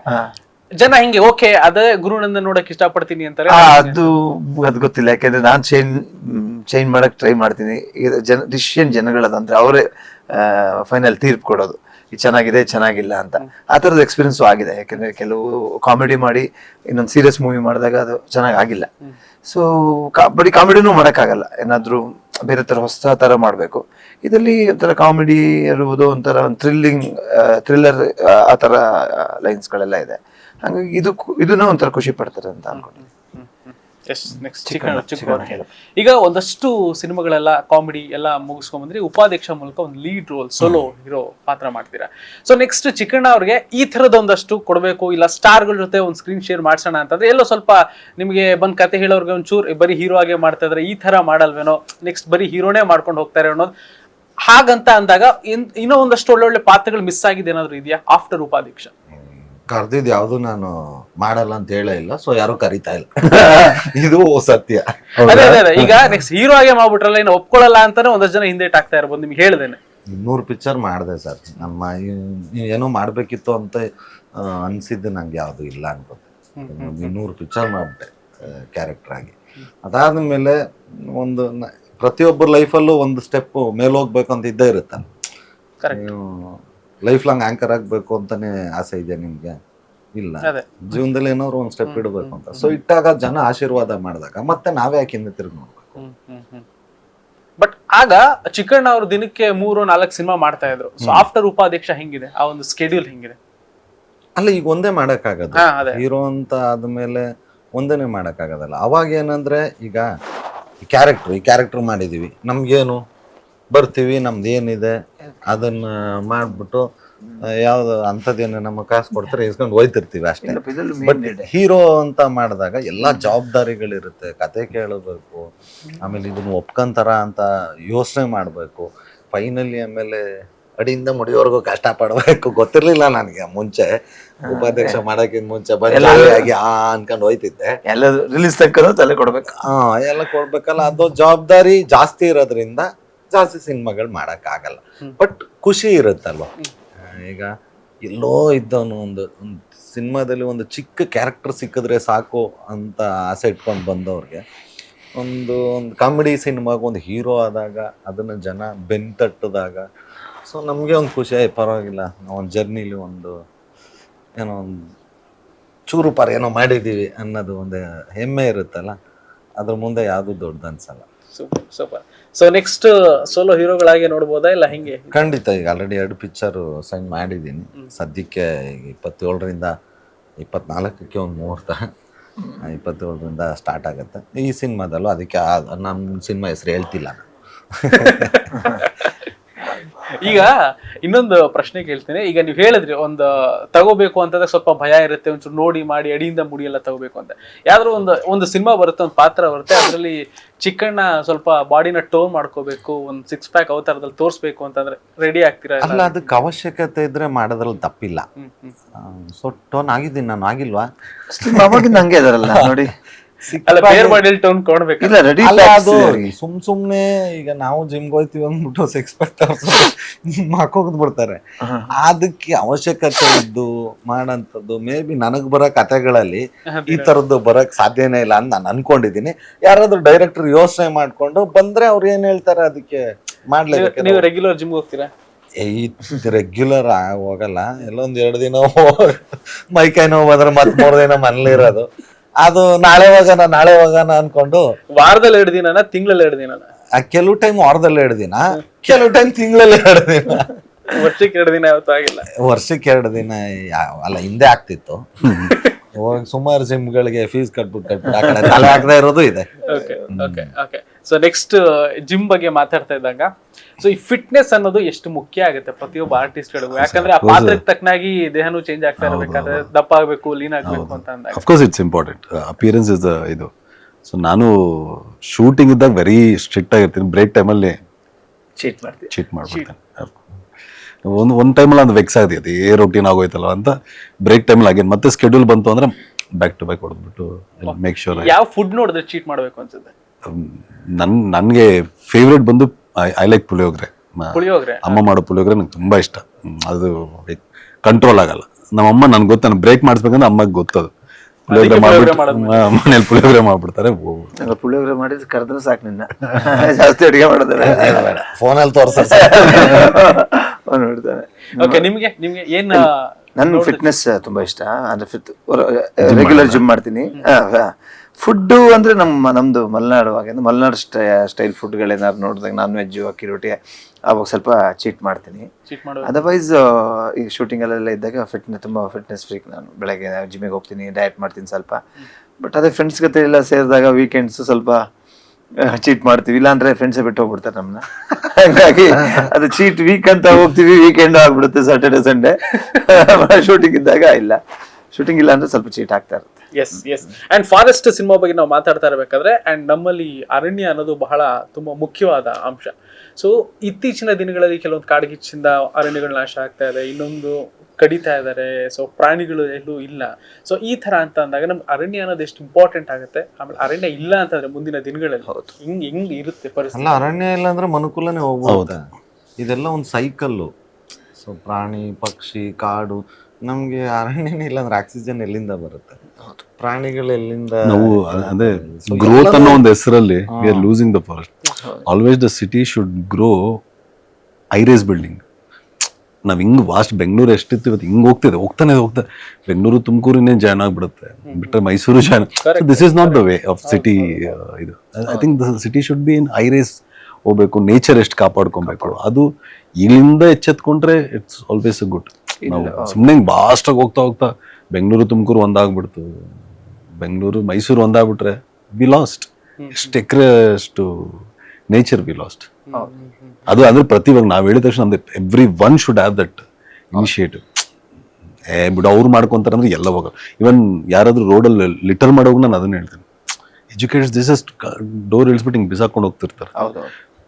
ಜನ ಹಿಂಗೆ ಓಕೆ ಅದೇ ಗುರುನಂದ ನೋಡಕ್ ಇಷ್ಟಪಡ್ತೀನಿ ಅಂತಾರೆ. ಅದು ಅದು ಗೊತ್ತಿಲ್ಲ. ಯಾಕಂದ್ರೆ ನಾನು ಚೇಂಜ್ ಚೇಂಜ್ ಮಾಡಕ್ ಟ್ರೈ ಮಾಡ್ತೀನಿ. ಜನ ಡಿಸಿಷನ್ ಜನಗಳದಂದ್ರೆ ಅವರೇ ಫೈನಲ್ ತೀರ್ಪು ಕೊಡೋದು. ಚೆನ್ನಾಗಿದೆ ಚೆನ್ನಾಗಿಲ್ಲ ಅಂತ. ಆ ಥರದ ಎಕ್ಸ್ಪೀರಿಯನ್ಸು ಆಗಿದೆ. ಯಾಕೆಂದರೆ ಕೆಲವು ಕಾಮಿಡಿ ಮಾಡಿ ಇನ್ನೊಂದು ಸೀರಿಯಸ್ ಮೂವಿ ಮಾಡಿದಾಗ ಅದು ಚೆನ್ನಾಗಿ ಆಗಿಲ್ಲ. ಸೊ ಬರೀ ಕಾಮಿಡಿನೂ ಮಾಡೋಕ್ಕಾಗಲ್ಲ. ಏನಾದರೂ ಬೇರೆ ಥರ ಹೊಸ ಥರ ಮಾಡಬೇಕು. ಇದರಲ್ಲಿ ಒಂಥರ ಕಾಮಿಡಿ ಇರುವುದು ಒಂಥರ ಒಂದು ಥ್ರಿಲ್ಲಿಂಗ್ ಥ್ರಿಲ್ಲರ್ ಆ ಥರ ಲೈನ್ಸ್ಗಳೆಲ್ಲ ಇದೆ. ಹಾಗಾಗಿ ಇದು ಇದನ್ನೂ ಒಂಥರ ಖುಷಿ ಪಡ್ತಾರೆ ಅಂತ ಅನ್ಕೊಂಡು ನೆಕ್ಸ್ಟ್ ಚಿಕ್ಕಣ್ಣ ಚಿಕ್ಕ ಈಗ ಒಂದಷ್ಟು ಸಿನಿಮಾಗಳೆಲ್ಲ ಕಾಮಿಡಿ ಎಲ್ಲ ಮುಗಿಸ್ಕೊಂಡ್ ಬಂದ್ರೆ ಉಪಾಧ್ಯಕ್ಷ ಮೂಲಕ ಒಂದು ಲೀಡ್ ರೋಲ್ ಸೋಲೋ ಹೀರೋ ಪಾತ್ರ ಮಾಡ್ತೀರಾ. ಸೊ ನೆಕ್ಸ್ಟ್ ಚಿಕ್ಕಣ್ಣ ಅವ್ರಿಗೆ ಈ ತರದ ಒಂದಷ್ಟು ಕೊಡಬೇಕು ಇಲ್ಲ ಸ್ಟಾರ್ಗಳ ಜೊತೆ ಒಂದು ಸ್ಕ್ರೀನ್ ಶೇರ್ ಮಾಡ್ಸೋಣ ಅಂತಂದ್ರೆ ಎಲ್ಲೋ ಸ್ವಲ್ಪ ನಿಮಗೆ ಬಂದು ಕತೆ ಹೇಳೋರ್ಗೆ ಒಂಚೂರು ಬರೀ ಹೀರೋ ಆಗೇ ಮಾಡ್ತಾ ಇದ್ರೆ ಈ ತರ ಮಾಡಲ್ವೇನೋ ನೆಕ್ಸ್ಟ್ ಬರೀ ಹೀರೋನೇ ಮಾಡ್ಕೊಂಡು ಹೋಗ್ತಾರೆ ಅನ್ನೋದು. ಹಾಗಂತ ಅಂದಾಗ ಇನ್- ಇನ್ನೂ ಒಂದಷ್ಟು ಒಳ್ಳೊಳ್ಳೆ ಪಾತ್ರಗಳು ಮಿಸ್ ಆಗಿದೆ ಏನಾದ್ರು ಇದೆಯಾ ಆಫ್ಟರ್ ಉಪಾಧ್ಯಕ್ಷ? ಕರ್ದಿದ್ ಯಾವ್ದು ನಾನು ಮಾಡಲ್ಲ ಅಂತ ಹೇಳೇ ಇಲ್ಲ ಸೊ ಯಾರು ಕರಿತಾ ಇಲ್ಲ. ಇದು ಸತ್ಯ. ಅದೇ ಅದೇ ಅದೇ. ಈಗ ನೆಕ್ಸ್ಟ್ ಹೀರೋ ಆಗೇ ಮಾಡ್ಬಿಟ್ರಲ್ಲ ಇನ್ನು ಒಪ್ಕೊಳ್ಳಲ್ಲ ಅಂತಾನೆ ಒಂದಷ್ಟು ಜನ ಹಿಂದೆ ಟಾಕ್ತಾ ಇರ್ಬೋದು ನಿಮ್ಗೆ ಹೇಳ್ದೇನೆ. ಇನ್ನೂರು ಪಿಕ್ಚರ್ ಮಾಡಿದೆ ಸರ್ ನಮ್ಮ ಈ- ಏನೋ ಮಾಡಬೇಕಿತ್ತು ಅಂತ ಆ, ಅನ್ಸಿದ್ದು ನಂಗೆ ಯಾವುದು ಇಲ್ಲ ಅನ್ಕೋತೆ. ಇನ್ನೂರು ಪಿಕ್ಚರ್ ಮಾಡಿಬಿಟ್ಟೆ ಕ್ಯಾರೆಕ್ಟರ್ ಆಗಿ. ಅದಾದ ಮೇಲೆ ಒಂದು ನ- ಪ್ರತಿಯೊಬ್ಬರ ಲೈಫಲ್ಲೂ ಒಂದು ಸ್ಟೆಪ್ ಮೇಲೆ ಹೋಗ್ಬೇಕು ಅಂತ ಇದ್ದೇ ಇರುತ್ತಲ್ಲ. ಕರೆಕ್ಟ್ ನೀವು ಲೈಫ್ ಲಾಂಗ್ ಆಂಕರ್ ಆಗ್ಬೇಕು ಅಂತಾನೆ ಆಸೆ ಇದೆ ನಿಮ್ಗೆ? ಇಲ್ಲ. ಜೀವನದಲ್ಲಿ ಏನಾದ್ರು ಒಂದು ಸ್ಟೆಪ್ ಇಡಬೇಕು ಅಂತ. ಸೊ ಇಟ್ಟಾಗ ಜನ ಆಶೀರ್ವಾದ ಮಾಡಿದಾಗ ಮತ್ತೆ ನಾವೇ ಯಾಕೆ ಹಿಂದೆ ತಿರುಗಿ ನೋಡ್ಬೇಕು? ಬಟ್ ಆಗ ಚಿಕ್ಕಣ್ಣ ಅವರು ದಿನಕ್ಕೆ ಮೂರು ನಾಲ್ಕು ಸಿನಿಮಾ ಮಾಡ್ತಾ ಇದ್ರು. ಸೊ ಆಫ್ಟರ್ ಉಪಾಧ್ಯಕ್ಷ ಹೆಂಗಿದೆ? ಆ ಒಂದು ಸ್ಕೆಡ್ಯೂಲ್ ಹೆಂಗಿದೆ? ಅಲ್ಲ ಈಗ ಒಂದೇ ಮಾಡಕ್ ಹಾ ಅದೇ. ಹೀರೋ ಅಂತ ಆದ್ಮೇಲೆ ಒಂದೇನೆ ಮಾಡಕ್ಕಾಗದಲ್ಲ. ಅವಾಗ ಏನಂದ್ರೆ ಈಗ ಕ್ಯಾರೆಕ್ಟರ್ ಈ ಕ್ಯಾರೆಕ್ಟರ್ ಮಾಡಿದೀವಿ. ನಮ್ಗೇನು? ಬರ್ತೀವಿ ನಮ್ದು ಏನಿದೆ? ಅದನ್ನ ಮಾಡ್ಬಿಟ್ಟು ಯಾವ್ದು ಅಂಥದ್ದೇನು ನಮ್ಮ ಕಾಸು ಕೊಡ್ತಾರೆ ಇಸ್ಕೊಂಡು ಹೋಯ್ತಿರ್ತೀವಿ ಅಷ್ಟೇ. ಬಟ್ ಹೀರೋ ಅಂತ ಮಾಡಿದಾಗ ಎಲ್ಲಾ ಜವಾಬ್ದಾರಿಗಳಿರುತ್ತೆ. ಕತೆ ಕೇಳಬೇಕು ಆಮೇಲೆ ಇದನ್ನ ಒಪ್ಕೊಂತಾರ ಅಂತ ಯೋಚನೆ ಮಾಡಬೇಕು. ಫೈನಲಿ ಆಮೇಲೆ ಅಡಿಯಿಂದ ಮುಡಿಯೋವರೆಗೂ ಕಷ್ಟ ಪಡಬೇಕು ಗೊತ್ತಿರ್ಲಿಲ್ಲ ನನಗೆ ಮುಂಚೆ. ಉಪಾಧ್ಯಕ್ಷ ಮಾಡಕ್ಕಿಂತ ಮುಂಚೆ ಬಂದಿ ಆಗಿ ಆ ಅನ್ಕೊಂಡು ಹೋಯ್ತಿದ್ದೆ. ಎಲ್ಲ ರಿಲೀಸ್ ತಕ್ಕ ತಲೆ ಕೊಡ್ಬೇಕು. ಹಾ ಎಲ್ಲ ಕೊಡ್ಬೇಕಲ್ಲ. ಅದು ಜವಾಬ್ದಾರಿ ಜಾಸ್ತಿ ಇರೋದ್ರಿಂದ ಜಾಸ್ತಿ ಸಿನಿಮಾಗಳು ಮಾಡಕ್ ಆಗಲ್ಲ ಬಟ್ ಖುಷಿ ಇರುತ್ತಲ್ವ? ಈಗ ಎಲ್ಲೋ ಇದ್ದವನು ಒಂದು ಒಂದು ಸಿನಿಮಾದಲ್ಲಿ ಒಂದು ಚಿಕ್ಕ ಕ್ಯಾರೆಕ್ಟರ್ ಸಿಕ್ಕಿದ್ರೆ ಸಾಕು ಅಂತ ಆಸೆ ಇಟ್ಕೊಂಡು ಬಂದವ್ರಿಗೆ ಒಂದು ಒಂದು ಕಾಮಿಡಿ ಸಿನಿಮಾಗ ಒಂದು ಹೀರೋ ಆದಾಗ ಅದನ್ನ ಜನ ಬೆನ್ ತಟ್ಟಿದಾಗ ಸೊ ನಮಗೆ ಒಂದು ಖುಷಿ ಆಯ್ತು ಪರವಾಗಿಲ್ಲ ನಾವು ಒಂದು ಜರ್ನಿಲಿ ಒಂದು ಏನೋ ಒಂದು ಚೂರು ಪಾರ ಏನೋ ಮಾಡಿದ್ದೀವಿ ಅನ್ನೋದು ಒಂದು ಹೆಮ್ಮೆ ಇರುತ್ತಲ್ಲ? ಅದ್ರ ಮುಂದೆ ಯಾವುದು ದೊಡ್ಡದು ಅನ್ಸಲ್ಲ. Super super. So next solo ಹೀರೋಗಳಾಗಿ ನೋಡ್ಬೋದಾ ಇಲ್ಲ ಹೆಂಗೆ? ಖಂಡಿತ ಈಗ ಆಲ್ರೆಡಿ ಎರಡು ಪಿಕ್ಚರು ಸೈನ್ ಮಾಡಿದ್ದೀನಿ. ಸದ್ಯಕ್ಕೆ ಈಗ ಇಪ್ಪತ್ತೇಳರಿಂದ ಇಪ್ಪತ್ನಾಲ್ಕಕ್ಕೆ ಒಂದು ಮುಹೂರ್ತ ಇಪ್ಪತ್ತೇಳರಿಂದ ಸ್ಟಾರ್ಟ್ ಆಗುತ್ತೆ. ಈ ಸಿನಿಮಾದಲ್ಲೂ ಅದಕ್ಕೆ ನಮ್ಮ ಸಿನಿಮಾ ಹೆಸರು ಹೇಳ್ತಿಲ್ಲ ನಾನು. ಈಗ ಇನ್ನೊಂದು ಪ್ರಶ್ನೆ ಕೇಳ್ತೇನೆ. ಈಗ ನೀವು ಹೇಳಿದ್ರಿ ಒಂದು ತಗೋಬೇಕು ಅಂತಂದ್ರೆ ಸ್ವಲ್ಪ ಭಯ ಇರುತ್ತೆ ಒಂಚೂರು ನೋಡಿ ಮಾಡಿ ಅಡಿಯಿಂದ ಮುಡಿ ಎಲ್ಲ ತಗೋಬೇಕು ಅಂತ. ಯಾವ್ದಾದ್ರು ಒಂದು ಒಂದು ಸಿನಿಮಾ ಬರುತ್ತೆ ಒಂದು ಪಾತ್ರ ಬರುತ್ತೆ ಅದರಲ್ಲಿ ಚಿಕ್ಕಣ್ಣ ಸ್ವಲ್ಪ ಬಾಡಿನ ಟೋನ್ ಮಾಡ್ಕೋಬೇಕು ಒಂದು ಸಿಕ್ಸ್ ಪ್ಯಾಕ್ ಅವತಾರದಲ್ಲಿ ತೋರಿಸ್ಬೇಕು ಅಂತಂದ್ರೆ ರೆಡಿ ಆಗ್ತೀರಾ? ಅಲ್ಲ ಅದಕ್ಕೆ ಅವಶ್ಯಕತೆ ಇದ್ರೆ ಮಾಡೋದ್ರಲ್ಲಿ ತಪ್ಪಿಲ್ಲ. ಸೊ ಟೋನ್ ಆಗಿದ್ದೀನಿ ನಾನು ಆಗಿಲ್ವಾ? ಅವಾಗಿಂದ ಹಂಗೆ ಇದಾರಲ್ಲ ನೋಡಿ. ಅಲ್ಲ ಬೇರೆ ಬಾಡಿ ಟೋನ್ ಕೊಡ್ಬೇಕು ಇಲ್ಲ ರೆಡಿ ಅಲ್ಲ ಅದು ಸುಮ್ ಸುಮ್ನೆ ಈಗ ನಾವು ಜಿಮ್ಗೆ ಹೋಯ್ತೀವಿ ಅಂದ್ಬಿಟ್ಟು ಸಿಕ್ಸ್ ಪ್ಯಾಕ್ ಹಾಕೋದ್ ಬಿಡ್ತಾರೆ. ಅದಕ್ಕೆ ಅವಶ್ಯಕತೆ ಇದ್ದು ಮಾಡಂತದ್ದು ಮೇ ಬಿ ನನಗ್ ಬರೋ ಕಥೆಗಳಲ್ಲಿ ಈ ತರದ್ದು ಬರಕ್ ಸಾಧ್ಯನೇ ಇಲ್ಲ ಅಂತ ನಾನು ಅನ್ಕೊಂಡಿದೀನಿ. ಯಾರಾದ್ರೂ ಡೈರೆಕ್ಟರ್ ಯೋಚನೆ ಮಾಡ್ಕೊಂಡು ಬಂದ್ರೆ ಅವ್ರು ಏನ್ ಹೇಳ್ತಾರೆ ಅದಕ್ಕೆ ಮಾಡ್ಲೇಬೇಕು ನೀವು ರೆಗ್ಯುಲರ್ ಜಿಮ್ ಹೋಗ್ತೀರಾ? ರೆಗ್ಯುಲರ್ ಹೋಗಲ್ಲ. ಎಲ್ಲೊಂದ್ ಎರಡು ದಿನ ಮೈಕೈ ನೋವು ಬಂದ್ರೆ ಮತ್ ಮೂರ್ ದಿನ ಮನೇಲಿರೋದು. ಅದು ನಾಳೆ ಹೋಗೋಣ ನಾಳೆ ಹೋಗೋಣ ಅನ್ಕೊಂಡು ವಾರದಲ್ಲಿ ಎರಡು ದಿನ ತಿಂಗಳಲ್ಲಿ ಎರಡು ದಿನ ಕೆಲವು ಟೈಮ್ ವಾರದಲ್ಲಿ ಎರಡು ದಿನ ಕೆಲವು ಟೈಮ್ ತಿಂಗಳಲ್ಲಿ ಎರಡು ದಿನ. ವರ್ಷಕ್ಕೆ ಎರಡು ದಿನ ಯಾವತ್ತೂ ಆಗಿಲ್ಲ. ವರ್ಷಕ್ಕೆ ಎರಡು ದಿನ ಅಲ್ಲ ಹಿಂದೆ ಆಗ್ತಿತ್ತು. ಸುಮಾರು ಜಿಮ್ಗಳಿಗೆ ಫೀಸ್ ಕಟ್ಬಿಟ್ಟು ಕಟ್ಬಿಟ್ಟು ಆ ಕಡೆ ತಲೆ ಹಾಕದೇ ಇರೋದು ಇದೆ. Okay okay okay so next gym ಬಗ್ಗೆ ಮಾತಾಡ್ತಾ ಇದ್ದಾಗ ಸೊ ಈ ಫಿಟ್ನೆಸ್ ಅನ್ನೋದು ಎಷ್ಟು ಮುಖ್ಯ ಆಗುತ್ತೆ ಪ್ರತಿಯೊಬ್ಬ ಆರ್ಟಿಸ್ಟ್ ಆರ್ಟಿಸ್ಟ್ಗಳಿಗೂ ಯಾಕಂದ್ರೆ ಆ ಪಾತ್ರಕ್ಕೆ ತಕ್ಕನಾಗಿ ದೇಹನೂ ಚೇಂಜ್ ಆಗ್ತಾ ಇರಬೇಕಾದ್ರೆ ದಪ್ಪ ಆಗಬೇಕು ಲೀನ್ ಆಗಬೇಕು ಅಂತ ಅಂದಾಗ. Of course it's important appearance is ಇದು. ಸೊ ನಾನು ಶೂಟಿಂಗ್ ಇದ್ದಾಗ ವೆರಿ ಸ್ಟ್ರಿಕ್ಟ್ ಆಗಿರ್ತೀನಿ. ಬ್ರೇಕ್ ಟೈಮಲ್ಲಿ ಚೀಟ್ ಮಾಡ್ತೀನಿ ಚೀಟ್ ಮಾಡ್ಬಿಡ್ತೇನೆ. ಒಂದು ಒಂದು ಟೈಮಲ್ಲಿ ಒಂದು ವೆಕ್ಸ್ ಆಗಿದೆ. ಅದು ಏ ರೊಟೀನ್ ಆಗೋಯ್ತಲ್ಲ ಅಂತ ಬ್ರೇಕ್ ಟೈಮಲ್ಲಿ ಆಗೇನು ಮತ್ತೆ ಸ್ಕೆಡ್ಯೂಲ್ ಬಂತು ಅಂದ್ರೆ ಬ್ಯಾಕ್ ಟು ಬ್ಯಾಕ್ ಹೊಡೆದ್ಬಿಟ್ಟು ಮೇಕ್ ಶೋರ್ ಯಾವ ಫುಡ್ ನೋಡಿದ್ರೆ ಚೀಟ್ ಮಾಡ್ಬೇಕು ಅನ್ಸುತ್ತೆ? ನನ್ ನನಗೆ ಫೇವ್ರೇಟ್ ಬಂದು ಐ ಲೈಕ್ ಪುಳಿಯೋಗರೆ. ಪುಳಿಯೋಗ್ರೆ ಅಮ್ಮ ಮಾಡೋ ಪುಳಿಯೋಗರೆ ನಂಗೆ ತುಂಬಾ ಇಷ್ಟ. ಅದು ಕಂಟ್ರೋಲ್ ಆಗಲ್ಲ. ನಮ್ಮಮ್ಮ ನನ್ಗೆ ಗೊತ್ತ ಬ್ರೇಕ್ ಮಾಡಿಸ್ಬೇಕಂದ್ರೆ ಅಮ್ಮಗೆ ಗೊತ್ತದು ಪುಳಿಯೋಗರೆ ಮಾಡ್ಬಿಟ್ಟು ಮನೇಲಿ ಪುಳಿಯೋಗರೆ ಮಾಡ್ಬಿಡ್ತಾರೆ. ಪುಳಿಯೋಗ್ರೆ ಪುಳಿಯೋಗರೆ ಮಾಡಿದ್ರೆ ಕರೆದ್ರೆ ಸಾಕು ನಿನ್ನ. ಜಾಸ್ತಿ ಅಡುಗೆ ಮಾಡಿದ್ರೆ ಫೋನಲ್ಲಿ ತೋರ್ಸ ಅವ್ನು ನೋಡ್ತಾನೆ. ಓಕೆ ನಿಮಗೆ ನಿಮಗೆ ಏನು ನನ್ನ ಫಿಟ್ನೆಸ್ ತುಂಬಾ ಇಷ್ಟ. ಅಂದ್ರೆ ಫಿಟ್ ರೆಗ್ಯುಲರ್ ಜಿಮ್ ಮಾಡ್ತೀನಿ. ಫುಡ್ ಅಂದ್ರೆ ನಮ್ಮ ನಮ್ದು ಮಲೆನಾಡು ಹಾಗೆ. ಮಲೆನಾಡು ಸ್ಟೈಲ್ ಫುಡ್ಗಳೇನಾದ್ರು ನೋಡಿದಾಗ ನಾನ್ ವೆಜ್ ಅಕ್ಕಿ ರೊಟ್ಟಿ ಅವಾಗ ಸ್ವಲ್ಪ ಚೀಟ್ ಮಾಡ್ತೀನಿ. ಅದರ್ವೈಸ್ ಈ ಶೂಟಿಂಗಲ್ಲೆಲ್ಲ ಇದ್ದಾಗ ಫಿಟ್ನೆಸ್ ತುಂಬಾ ಫಿಟ್ನೆಸ್ ಫ್ರೀಕ್ ನಾನು. ಬೆಳಗ್ಗೆ ಜಿಮ್ಮಿಗೆ ಹೋಗ್ತೀನಿ ಡಯಟ್ ಮಾಡ್ತೀನಿ ಸ್ವಲ್ಪ. ಬಟ್ ಅದೇ ಫ್ರೆಂಡ್ಸ್ ಜೊತೆ ಎಲ್ಲ ಸೇರಿದಾಗ ವೀಕೆಂಡ್ಸ್ ಸ್ವಲ್ಪ ಚೀಟ್ ಮಾಡ್ತೀವಿ, ಇಲ್ಲಾಂದ್ರೆ ಫ್ರೆಂಡ್ಸೇ ಬಿಟ್ಟು ಹೋಗ್ಬಿಡ್ತಾರೆ ನಮ್ಮನ್ನ ಹಂಗಾಗಿ ಅದು ಚೀಟ್ ವೀಕ್ ಅಂತ ಹೋಗ್ತೀವಿ ವೀಕೆಂಡ್ ಆಗ್ಬಿಡುತ್ತೆ ಸಾಟರ್ಡೆ ಸಂಡೇ ಶೂಟಿಂಗ್ ಇದ್ದಾಗ ಇಲ್ಲ. ಶೂಟಿಂಗ್ ಇಲ್ಲ ಅಂದ್ರೆ ಸ್ವಲ್ಪ ಚೀಟ್ ಆಗ್ತಾ ಇರುತ್ತೆ. Yes yes and forest cinema ಬಗ್ಗೆ ನಾವು ಮಾತಾಡ್ತಾ ಇರಬೇಕಾದ್ರೆ ಅಂಡ್ ನಮ್ಮಲ್ಲಿ ಅರಣ್ಯ ಅನ್ನೋದು ಬಹಳ ತುಂಬಾ ಮುಖ್ಯವಾದ ಅಂಶ. ಸೊ ಇತ್ತೀಚಿನ ದಿನಗಳಲ್ಲಿ ಕೆಲವೊಂದು ಕಾಡ್ಗಿಚ್ಚಿಂದ ಅರಣ್ಯಗಳು ನಾಶ ಆಗ್ತಾ ಇದೆ ಇನ್ನೊಂದು ಕಡಿತಾ ಇದ್ದಾರೆ ಸೊ ಪ್ರಾಣಿಗಳು ಎಲ್ಲೂ ಇಲ್ಲ. ಸೊ ಈ ತರ ಅಂತ ಅಂದಾಗ ನಮ್ಗೆ ಅರಣ್ಯ ಅನ್ನೋದು ಎಷ್ಟು ಇಂಪಾರ್ಟೆಂಟ್ ಆಗುತ್ತೆ? ಆಮೇಲೆ ಅರಣ್ಯ ಇಲ್ಲ ಅಂತಂದ್ರೆ ಮುಂದಿನ ದಿನಗಳಲ್ಲಿ ಹಿಂಗ್ ಹಿಂಗ್ ಇರುತ್ತೆ ಪರಿಸ್ಥಿತಿ. ಅಲ್ಲ ಅರಣ್ಯ ಇಲ್ಲ ಅಂದ್ರೆ ಮನುಕುಲನೇ ಹೋಗ್ಬೋದು ಇದೆಲ್ಲ ಒಂದು ಸೈಕಲ್ಲು ಸೊ ಪ್ರಾಣಿ ಪಕ್ಷಿ ಕಾಡು ನಮ್ಗೆ ಅರಣ್ಯನೇ ಇಲ್ಲ ಅಂದ್ರೆ ಆಕ್ಸಿಜನ್ ಎಲ್ಲಿಂದ ಬರುತ್ತೆ? ಪ್ರಾಣಿಗಳು ಎಲ್ಲಿಂದ ನಾವು ಅ- ಅದೇ ಗ್ರೋತ್ ಅನ್ನೋ ಒಂದು ಹೆಸರಲ್ಲಿ we are losing the forest always the city should grow areas building ನಾವು ಹಿಂಗ್ ವಾಸ್ಟ್ ಬೆಂಗಳೂರು ಎಷ್ಟಿತ್ತು ಇವತ್ತು ಹಿಂಗ್ ಹೋಗ್ತಿದೆ ಹೋಗ್ತಾನೆ ಹೋಗ್ತಾ ಬೆಂಗಳೂರು ತುಮಕೂರು ಇನ್ನೇನು ಜಾಯ್ನ್ ಆಗ್ಬಿಡುತ್ತೆ ಬಿಟ್ಟರೆ Mysuru join this is not the way of city ಇದು. I think the city should be in areas ಹೋಗ್ಬೇಕು ನೇಚರ್ ಎಷ್ಟು ಕಾಪಾಡ್ಕೊಬೇಕು. ಅದು ಇಲ್ಲಿಂದ ಎಚ್ಚೆತ್ಕೊಂಡ್ರೆ ಇಟ್ಸ್ ಆಲ್ವೇಸ್ ಗುಡ್ ನಾವು ಸುಮ್ಮನೆ ಬಾಸ್ಟ್ ಆಗಿ ಹೋಗ್ತಾ ಹೋಗ್ತಾ ಬೆಂಗಳೂರು ತುಮಕೂರು ಒಂದಾಗ್ಬಿಡ್ತು. ಬೆಂಗಳೂರು ಮೈಸೂರು ಒಂದಾಗ್ಬಿಟ್ರೆ ಬಿ ಲಾಸ್ಟ್ ಎಷ್ಟು ಎಕರೆ ಅಷ್ಟು ನೇಚರ್ ಬಿ ಲಾಸ್ಟ್ ಅದು ಅಂದ್ರೆ ಪ್ರತಿ ಇವಾಗ ನಾವು ಹೇಳಿದ ತಕ್ಷಣ every one should have that initiative ಏ ಬಿಡು ಅವ್ರು ಮಾಡ್ಕೊಂತಾರೆ ಅಂದ್ರೆ ಎಲ್ಲ ಹೋಗಲ್ಲ. ಇವನ್ ಯಾರಾದ್ರೂ ರೋಡಲ್ಲಿ ಲಿಟರ್ ಮಾಡೋವಾಗ ನಾನು ಅದನ್ನ ಹೇಳ್ತೀನಿ. ಎಜುಕೇಟ್ಸ್ ದಿಸ್ ಡೋರ್ ಇಳಿಸ್ಬಿಟ್ಟು ಹಿಂಗೆ ಬಿಸಾಕೊಂಡು ಹೋಗ್ತಿರ್ತಾರೆ.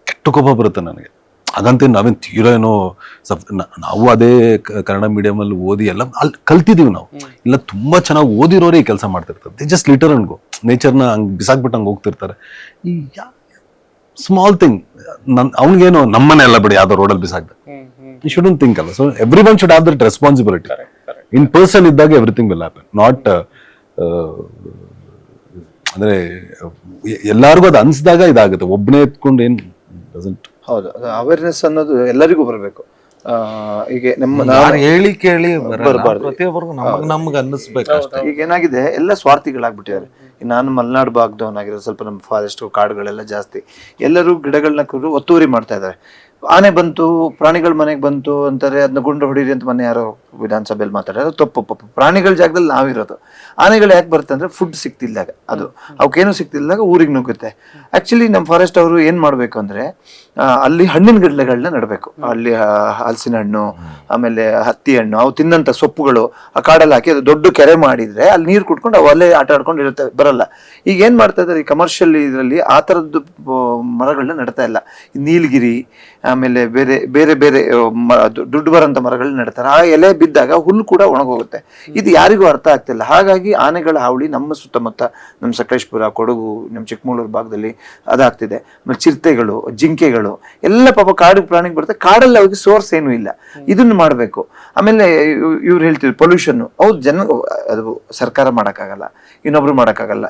ಕೆಟ್ಟ ಕೋಪ ಬರುತ್ತೆ ನನಗೆ. ಹಾಗಂತ ನಾವೇನು ತೀರಾ ಏನೋ ಸಬ್ ನಾವು ಅದೇ ಕನ್ನಡ ಮೀಡಿಯಮಲ್ಲಿ ಅಲ್ಲಿ ಓದಿ ಎಲ್ಲ ಅಲ್ಲಿ ಕಲ್ತಿದ್ದೀವಿ ನಾವು. ಇಲ್ಲ ತುಂಬಾ ಚೆನ್ನಾಗಿ ಓದಿರೋರೇ ಈ ಕೆಲಸ ಮಾಡ್ತಿರ್ತಾರೆ. ದೇ ಜಸ್ಟ್ ಲಿಟರ್ ಅನ್ಗೋ ನೇಚರ್ನ ಹಂಗೆ ಬಿಸಾಕ್ಬಿಟ್ಟು ಹಂಗೆ ಹೋಗ್ತಿರ್ತಾರೆ. ಈ ಸ್ಮಾಲ್ ಥಿಂಗ್ ನನ್ ಅವ್ನಿಗೇನು ನಮ್ಮನೆ ಎಲ್ಲ ಬಿಡಿ ಯಾವುದೋ ರೋಡಲ್ಲಿ ಬಿಸಾಕ್ದೆ. ಈ ಶುಡನ್ ಥಿಂಕ್ ಅಲ್ಲ. So every one should have that responsibility in person ಇದ್ದಾಗ ಎವ್ರಿಥಿಂಗ್ ವಿಲ್ ಹ್ಯಾಪನ್ ನಾಟ್ ಅಂದ್ರೆ ಎಲ್ಲರಿಗೂ ಎಲ್ಲಾರ್ಗೂ ಅದು ಅನ್ಸ್ದಾಗ ಇದಾಗುತ್ತೆ. ಒಬ್ಬನೇ ಎತ್ಕೊಂಡು ಏನ್ ಡಸಂಟ್ ಹೌದು. ಅವೇರ್ನೆಸ್ ಅನ್ನೋದು ಎಲ್ಲರಿಗೂ ಬರಬೇಕು. ಈಗ ನಮ್ಮ ಹೇಳಿ ಕೇಳಿ ಬರಬಾರ್ದು ಬರ್ಬಾರ್ದು. ಪ್ರತಿಯೊಬ್ಬರಿಗೂ ನಮಗ್ ನಮ್ಗೆ ಅನ್ನಿಸ್ಬೇಕು ಅಷ್ಟೇ. ಈಗ ಏನಾಗಿದೆ ಎಲ್ಲ ಸ್ವಾರ್ಥಿಗಳಾಗ್ಬಿಟ್ಟಿದ್ದಾರೆ. ನಾನು ಮಲೆನಾಡು ಆಗಿರೋ ಸ್ವಲ್ಪ ನಮ್ಮ ಫಾರೆಸ್ಟ್ ಕಾಡುಗಳೆಲ್ಲ ಜಾಸ್ತಿ. ಎಲ್ಲರೂ ಗಿಡಗಳನ್ನ ಕುರು ಒತ್ತುವರಿ ಮಾಡ್ತಾ ಇದ್ದಾರೆ. ಆನೆ ಬಂತು ಪ್ರಾಣಿಗಳ ಮನೆಗೆ ಬಂತು ಅಂತಾರೆ ಅದನ್ನ ಗುಂಡು ಹೊಡೀರಿ ಅಂತ ಮೊನ್ನೆ ಯಾರೋ ವಿಧಾನಸಭೆಯಲ್ಲಿ ಮಾತಾಡೋದು ತಪ್ಪು ಪಾಪ. ಪ್ರಾಣಿಗಳ ಜಾಗದಲ್ಲಿ ನಾವಿರೋದು. ಆನೆಗಳು ಯಾಕೆ ಬರುತ್ತೆ ಅಂದ್ರೆ ಫುಡ್ ಸಿಕ್ತಿಲ್ದಾಗ ಅದು. ಅವಕ್ಕೇನು ಸಿಕ್ತಿಲ್ದಾಗ ಊರಿಗೆ ನುಗ್ಗುತ್ತೆ. ಆಕ್ಚುಲಿ ನಮ್ಮ ಫಾರೆಸ್ಟ್ ಅವರು ಏನ್ ಮಾಡ್ಬೇಕು ಅಂದ್ರೆ ಅಲ್ಲಿ ಹಣ್ಣಿನ ಗಿಡಗಳನ್ನ ನೆಡಬೇಕು. ಅಲ್ಲಿ ಹಲಸಿನ ಹಣ್ಣು, ಆಮೇಲೆ ಹತ್ತಿ ಹಣ್ಣು, ಅವು ತಿನ್ನಂತ ಸೊಪ್ಪುಗಳು, ಆ ಕಾಡಲ್ಲಿ ಹಾಕಿ ಅದು ದೊಡ್ಡ ಕೆರೆ ಮಾಡಿದ್ರೆ ಅಲ್ಲಿ ನೀರು ಕುಟ್ಕೊಂಡು ಅವು ಅಲ್ಲೇ ಆಟ ಆಡ್ಕೊಂಡು ಇರುತ್ತೆ, ಬರಲ್ಲ. ಈಗ ಏನ್ ಮಾಡ್ತಾ ಇದ್ದಾರೆ ಈ ಕಮರ್ಷಿಯಲ್ ಇದರಲ್ಲಿ ಆ ಥರದ್ದು ಮರಗಳನ್ನ ನೆಡ್ತಾ ಇಲ್ಲ. ನೀಲಗಿರಿ, ಆಮೇಲೆ ಬೇರೆ ಬೇರೆ ಬೇರೆ ದುಡ್ಡು ಬರೋಂಥ ಮರಗಳನ್ನ ನೆಡ್ತಾರೆ. ಆ ಎಲೆ ಬಿದ್ದಾಗ ಹುಲ್ಲು ಕೂಡ ಒಣಗೋಗುತ್ತೆ. ಇದು ಯಾರಿಗೂ ಅರ್ಥ ಆಗ್ತಿಲ್ಲ. ಹಾಗಾಗಿ ಆನೆಗಳ ಹಾವಳಿ ನಮ್ಮ ಸುತ್ತಮುತ್ತ, ನಮ್ಮ ಸಕಲೇಶ್ಪುರ, ಕೊಡಗು, ನಮ್ಮ ಚಿಕ್ಕಮಗಳೂರು ಭಾಗದಲ್ಲಿ ಅದಾಗ್ತಿದೆ. ಆಮೇಲೆ ಚಿರತೆಗಳು, ಜಿಂಕೆಗಳು ಎಲ್ಲ ಪಾಪ ಕಾಡು ಪ್ರಾಣಿಗೆ ಬರುತ್ತೆ ಕಾಡಲ್ಲಿ ಅವ್ರಿಗೆ ಸೋರ್ಸ್ ಏನು ಇಲ್ಲ. ಇದನ್ನ ಮಾಡಬೇಕು. ಆಮೇಲೆ ಇವ್ರು ಹೇಳ್ತಿದ್ರು ಪೊಲ್ಯೂಷನ್ ಹೌದು ಜನ ಅದು ಸರ್ಕಾರ ಮಾಡೋಕ್ಕಾಗಲ್ಲ ಇನ್ನೊಬ್ರು ಮಾಡೋಕ್ಕಾಗಲ್ಲ.